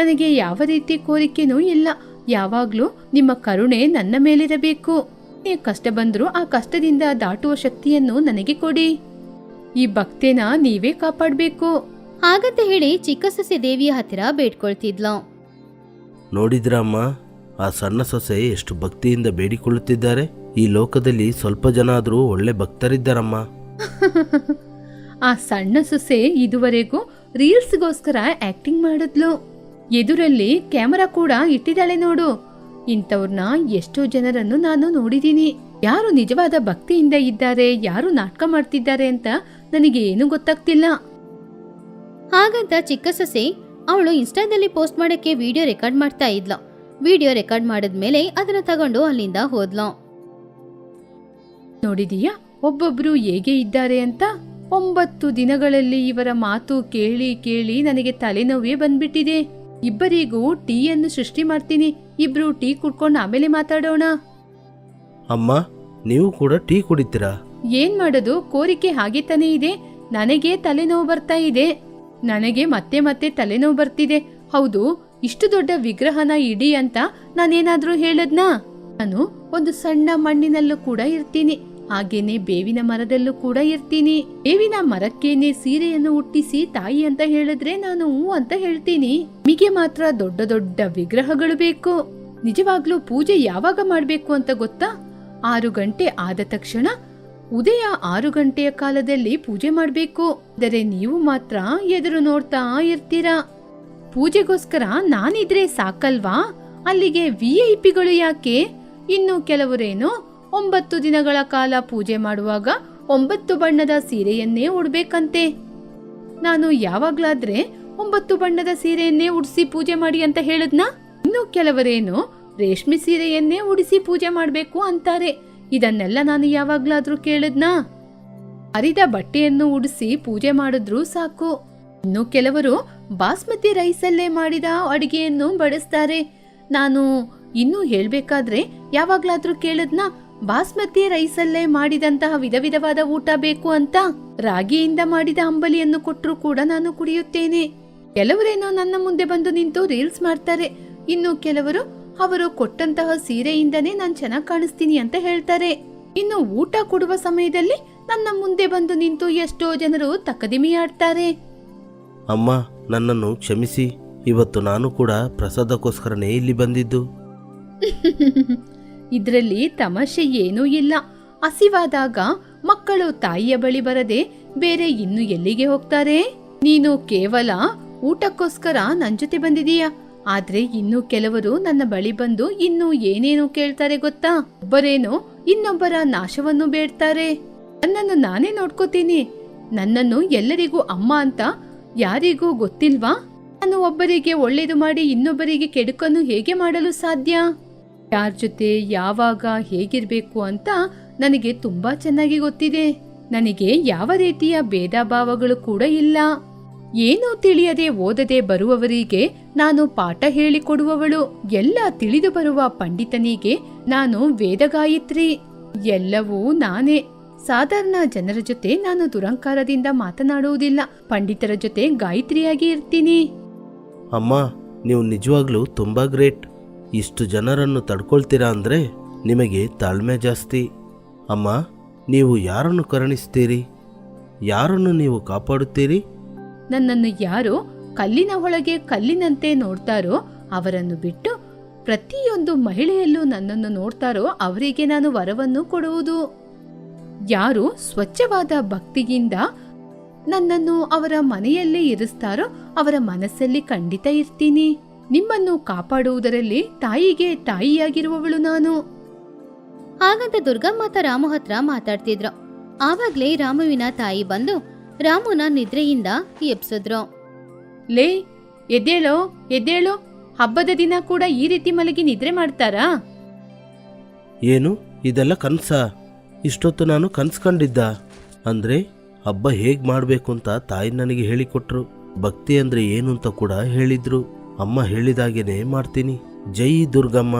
C: ನನಗೆ ಯಾವ ರೀತಿ ಕೋರಿಕೆನೂ ಇಲ್ಲ. ಯಾವಾಗ್ಲೂ ನಿಮ್ಮ ಕರುಣೆ ನನ್ನ ಮೇಲಿರಬೇಕು. ಕಷ್ಟ ಬಂದರೂ ಆ ಕಷ್ಟದಿಂದ ದಾಟುವ ಶಕ್ತಿಯನ್ನು ನನಗೆ ಕೊಡಿ. ಈ ಭಕ್ತೇನ ನೀವೇ ಕಾಪಾಡಬೇಕು.
A: ಹಾಗಂತ ಹೇಳಿ ಚಿಕ್ಕ ಸೊಸೆ ದೇವಿಯ ಹತ್ತಿರ ಬೇಡ್ಕೊಳ್ತಿದ್ಲು.
B: ನೋಡಿದ್ರಮ್ಮ ಆ ಸಣ್ಣ ಸೊಸೆ ಎಷ್ಟು ಭಕ್ತಿಯಿಂದ ಬೇಡಿಕೊಳ್ಳುತ್ತಿದ್ದಾರೆ. ಈ ಲೋಕದಲ್ಲಿ ಸ್ವಲ್ಪ ಜನ ಆದರೂ ಒಳ್ಳೆ ಭಕ್ತರಿದ್ದಾರಮ್ಮ.
C: ಆ ಸಣ್ಣ ಸೊಸೆ ಇದುವರೆಗೂ ರೀಲ್ಸ್ಗೋಸ್ಕರ ಆಕ್ಟಿಂಗ್ ಮಾಡಿದ್ಲು. ಎದುರಲ್ಲಿ ಕ್ಯಾಮರಾ ಕೂಡ ಇಟ್ಟಿದ್ದಾಳೆ ನೋಡು. ಇಂಥವ್ರನ್ನ ಎಷ್ಟೋ ಜನರನ್ನು ನಾನು ನೋಡಿದ್ದೀನಿ. ಯಾರು ನಿಜವಾದ ಭಕ್ತಿಯಿಂದ ಇದ್ದಾರೆ ಯಾರು ನಾಟಕ ಮಾಡ್ತಿದ್ದಾರೆ ಅಂತ ನನಗೆ ಏನು ಗೊತ್ತಾಗ್ತಿಲ್ಲ.
A: ಹಾಗಂತ ಚಿಕ್ಕ ಸಸಿ ಅವಳು ಇನ್ಸ್ಟಾದಲ್ಲಿ ಪೋಸ್ಟ್ ಮಾಡಕ್ಕೆ ವಿಡಿಯೋ ರೆಕಾರ್ಡ್ ಮಾಡ್ತಾ ಇದ್ಲ. ವಿಡಿಯೋ ರೆಕಾರ್ಡ್ ಮಾಡಿದ್ಮೇಲೆ ಅದನ್ನ ತಗೊಂಡು ಅಲ್ಲಿಂದ ಹೋದ್ಲ.
C: ನೋಡಿದೀಯಾ ಒಬ್ಬೊಬ್ರು ಹೇಗೆ ಇದ್ದಾರೆ ಅಂತ? ಒಂಬತ್ತು ದಿನಗಳಲ್ಲಿ ಇವರ ಮಾತು ಕೇಳಿ ಕೇಳಿ ನನಗೆ ತಲೆನೋವೇ ಬಂದ್ಬಿಟ್ಟಿದೆ. ಇಬ್ಬರಿಗೂ ಟೀಯನ್ನು ಸೃಷ್ಟಿ ಮಾಡ್ತೀನಿ. ಇಬ್ರು ಟೀ ಕುಡ್ಕೊಂಡು ಆಮೇಲೆ ಮಾತಾಡೋಣ.
B: ಅಮ್ಮ ನೀವು ಕೂಡ ಟೀ ಕುಡಿತೀರಾ?
C: ಏನ್ ಮಾಡೋದು? ಕೋರಿಕೆ ಹಾಗೆ ತಾನೇ ಇದೆ. ನನಗೆ ತಲೆನೋವು ಬರ್ತಾ ಇದೆ. ನನಗೆ ಮತ್ತೆ ಮತ್ತೆ ತಲೆನೋವು ಬರ್ತಿದೆ. ಹೌದು ಇಷ್ಟು ದೊಡ್ಡ ವಿಗ್ರಹನ ಇಡಿ ಅಂತ ನಾನೇನಾದ್ರೂ ಹೇಳದ್ನಾ? ನಾನು ಒಂದು ಸಣ್ಣ ಮಣ್ಣಿನಲ್ಲೂ ಕೂಡ ಇರ್ತೀನಿ. ಹಾಗೇನೆ ಬೇವಿನ ಮರದಲ್ಲೂ ಕೂಡ ಇರ್ತೀನಿ. ಬೇವಿನ ಮರಕ್ಕೇನೆ ಸೀರೆಯನ್ನು ಹುಟ್ಟಿಸಿ ತಾಯಿ ಅಂತ ಹೇಳಿದ್ರೆ ನಾನು ಹೂ ಅಂತ ಹೇಳ್ತೀನಿ. ನಿಮಗೆ ಮಾತ್ರ ದೊಡ್ಡ ದೊಡ್ಡ ವಿಗ್ರಹಗಳು ಬೇಕು. ನಿಜವಾಗ್ಲೂ ಪೂಜೆ ಯಾವಾಗ ಮಾಡ್ಬೇಕು ಅಂತ ಗೊತ್ತಾ? ಆರು ಗಂಟೆ ಆದ ತಕ್ಷಣ ಉದಯ ಆರು ಗಂಟೆಯ ಕಾಲದಲ್ಲಿ ಪೂಜೆ ಮಾಡ್ಬೇಕು. ಆದರೆ ನೀವು ಮಾತ್ರ ಎದುರು ನೋಡ್ತಾ ಇರ್ತೀರಾ? ಪೂಜೆಗೋಸ್ಕರ ನಾನಿದ್ರೆ ಸಾಕಲ್ವಾ? ಅಲ್ಲಿಗೆ ವಿ ಐ ಪಿಗಳು ಯಾಕೆ? ಇನ್ನು ಕೆಲವರೇನು? ಒಂಬತ್ತು ದಿನಗಳ ಕಾಲ ಪೂಜೆ ಮಾಡುವಾಗ ಒಂಬತ್ತು ಬಣ್ಣದ ಸೀರೆಯನ್ನೇ ಉಡ್ಬೇಕಂತೆ. ನಾನು ಯಾವಾಗ್ಲಾದ್ರೆ ಒಂಬತ್ತು ಬಣ್ಣದ ಸೀರೆಯನ್ನೇ ಉಡಿಸಿ ಪೂಜೆ ಮಾಡಿ ಅಂತ ಹೇಳದ್ನಾ? ಇನ್ನು ಕೆಲವರೇನು ರೇಷ್ಮೆ ಸೀರೆಯನ್ನೇ ಉಡಿಸಿ ಪೂಜೆ ಮಾಡಬೇಕು ಅಂತಾರೆ. ಇದನ್ನೆಲ್ಲ ನಾನು ಯಾವಾಗ್ಲಾದ್ರೂ ಕೇಳದ್ನಾ? ಅರಿದ ಬಟ್ಟೆಯನ್ನು ಉಡಿಸಿ ಪೂಜೆ ಮಾಡಿದ್ರು ಸಾಕು. ಇನ್ನು ಕೆಲವರು ಬಾಸ್ಮತಿ ರೈಸಲ್ಲೇ ಮಾಡಿದ ಅಡಿಗೆಯನ್ನು ಬಡಿಸ್ತಾರೆ. ನಾನು ಇನ್ನೂ ಹೇಳಬೇಕಾದ್ರೆ ಯಾವಾಗ್ಲಾದ್ರೂ ಕೇಳದ್ನಾ? ಬಾಸ್ಮತಿ ರೈಸಲ್ಲೇ ಮಾಡಿದಂತಹ ವಿಧ ವಿಧವಾದ ಊಟ ಬೇಕು ಅಂತ ರಾಗಿಯಿಂದ ಮಾಡಿದ ಅಂಬಲಿಯನ್ನು ಕೊಟ್ಟರು ಕೂಡ ನಾನು ಕುಡಿಯುತ್ತೇನೆ. ಕೆಲವರೇನೋ ನನ್ನ ಮುಂದೆ ಬಂದು ನಿಂತು ರೀಲ್ಸ್ ಮಾಡ್ತಾರೆ. ಇನ್ನು ಕೆಲವರು ಅವರು ಕೊಟ್ಟಂತಹ ಸೀರೆಯಿಂದನೇ ನಾನು ಚೆನ್ನಾಗಿ ಕಾಣಿಸ್ತೀನಿ ಅಂತ ಹೇಳ್ತಾರೆ. ಇನ್ನು ಊಟ ಕೊಡುವ ಸಮಯದಲ್ಲಿ ನನ್ನ ಮುಂದೆ ಬಂದು ನಿಂತು ಎಷ್ಟೋ ಜನರು ತಕದಿಮಿ ಆಡ್ತಾರೆ
B: ಅಮ್ಮ ನನ್ನನ್ನು ಕ್ಷಮಿಸಿ. ಇವತ್ತು ನಾನು ಕೂಡ ಪ್ರಸಾದಕ್ಕೋಸ್ಕರನೇ ಇಲ್ಲಿ ಬಂದಿದ್ದು.
C: ಇದ್ರಲ್ಲಿ ತಮಾಷೆ ಏನೂ ಇಲ್ಲ. ಹಸಿವಾದಾಗ ಮಕ್ಕಳು ತಾಯಿಯ ಬಳಿ ಬರದೆ ಬೇರೆ ಇನ್ನು ಎಲ್ಲಿಗೆ ಹೋಗ್ತಾರೆ? ನೀನು ಕೇವಲ ಊಟಕ್ಕೋಸ್ಕರ ನನ್ನ ಜೊತೆ ಬಂದಿದೀಯ. ಆದ್ರೆ ಇನ್ನು ಕೆಲವರು ನನ್ನ ಬಳಿ ಬಂದು ಇನ್ನು ಏನೇನು ಕೇಳ್ತಾರೆ ಗೊತ್ತಾ? ಒಬ್ಬರೇನೋ ಇನ್ನೊಬ್ಬರ ನಾಶವನ್ನು ಬೇಡ್ತಾರೆ. ನನ್ನನ್ನು ನಾನೇ ನೋಡ್ಕೋತೀನಿ. ನನ್ನನ್ನು ಎಲ್ಲರಿಗೂ ಅಮ್ಮ ಅಂತ ಯಾರಿಗೂ ಗೊತ್ತಿಲ್ವಾ? ನಾನು ಒಬ್ಬರಿಗೆ ಒಳ್ಳೇದು ಮಾಡಿ ಇನ್ನೊಬ್ಬರಿಗೆ ಕೆಡುಕನ್ನು ಹೇಗೆ ಮಾಡಲು ಸಾಧ್ಯ? ಯಾರ ಜೊತೆ ಯಾವಾಗ ಹೇಗಿರ್ಬೇಕು ಅಂತ ನನಗೆ ತುಂಬಾ ಚೆನ್ನಾಗಿ ಗೊತ್ತಿದೆ. ನನಗೆ ಯಾವ ರೀತಿಯ ಭೇದ ಭಾವಗಳು ಕೂಡ ಇಲ್ಲ. ಏನೂ ತಿಳಿಯದೆ ಓದದೆ ಬರುವವರಿಗೆ ನಾನು ಪಾಠ ಹೇಳಿಕೊಡುವವಳು. ಎಲ್ಲ ತಿಳಿದು ಬರುವ ಪಂಡಿತನಿಗೆ ನಾನು ವೇದಗಾಯತ್ರಿ. ಎಲ್ಲವೂ ನಾನೇ. ಸಾಧಾರಣ ಜನರ ಜೊತೆ ನಾನು ದುರಂಕಾರದಿಂದ ಮಾತನಾಡುವುದಿಲ್ಲ. ಪಂಡಿತರ ಜೊತೆ ಗಾಯತ್ರಿಯಾಗಿ ಇರ್ತೀನಿ.
B: ಅಮ್ಮ, ನೀವು ನಿಜವಾಗ್ಲೂ ತುಂಬಾ ಗ್ರೇಟ್. ಇಷ್ಟು ಜನರನ್ನು ತಡ್ಕೊಳ್ತೀರಾ ಅಂದರೆ ನಿಮಗೆ ತಾಳ್ಮೆ ಜಾಸ್ತಿ. ಅಮ್ಮ, ನೀವು ಯಾರನ್ನು ಕರುಣಿಸ್ತೀರಿ? ಯಾರನ್ನು ನೀವು ಕಾಪಾಡುತ್ತೀರಿ?
C: ನನ್ನನ್ನು ಯಾರು ಕಲ್ಲಿನ ಒಳಗೆ ಕಲ್ಲಿನಂತೆ ನೋಡ್ತಾರೋ ಅವರನ್ನು ಬಿಟ್ಟು ಪ್ರತಿಯೊಂದು ಮಹಿಳೆಯಲ್ಲೂ ನನ್ನನ್ನು ನೋಡ್ತಾರೋ ಅವರಿಗೆ ನಾನು ವರವನ್ನು ಕೊಡುವುದು. ಯಾರು ಸ್ವಚ್ಛವಾದ ಭಕ್ತಿಯಿಂದ ನನ್ನನ್ನು ಅವರ ಮನೆಯಲ್ಲೇ ಇರಿಸ್ತಾರೋ ಅವರ ಮನಸ್ಸಲ್ಲಿ ಖಂಡಿತ ಇರ್ತೀನಿ. ನಿಮ್ಮನ್ನು ಕಾಪಾಡುವುದರಲ್ಲಿ ತಾಯಿಗೆ ತಾಯಿಯಾಗಿರುವವಳು ನಾನು.
A: ಹಾಗಂತ ದುರ್ಗಮ್ಮತ ರಾಮು ಹತ್ರ ಮಾತಾಡ್ತಿದ್ರು. ಆವಾಗ್ಲೇ ರಾಮುವಿನ ತಾಯಿ ಬಂದು ರಾಮುನ ನಿದ್ರೆಯಿಂದ ಎಬ್ಸಿದ್ರು.
C: ಲೇ ಎದ್ದೇಳೋ ಎದ್ದೇಳೋ. ಹಬ್ಬದ ದಿನ ಕೂಡ ಈ ರೀತಿ ಮಲಗಿ ನಿದ್ರೆ ಮಾಡ್ತಾರಾ?
B: ಏನು? ಇದೆಲ್ಲ ಕನಸ? ಇಷ್ಟೊತ್ತು ನಾನು ಕನ್ಸ್ಕೊಂಡಿದ್ದ ಅಂದರೆ ಹಬ್ಬ ಹೇಗೆ ಮಾಡಬೇಕು ಅಂತ ತಾಯಿ ನನಗೆ ಹೇಳಿಕೊಟ್ರು. ಭಕ್ತಿ ಅಂದರೆ ಏನು ಅಂತ ಕೂಡ ಹೇಳಿದ್ರು. ಅಮ್ಮ ಹೇಳಿದಾಗೇನೆ ಮಾಡ್ತೀನಿ. ಜೈ ದುರ್ಗಮ್ಮ.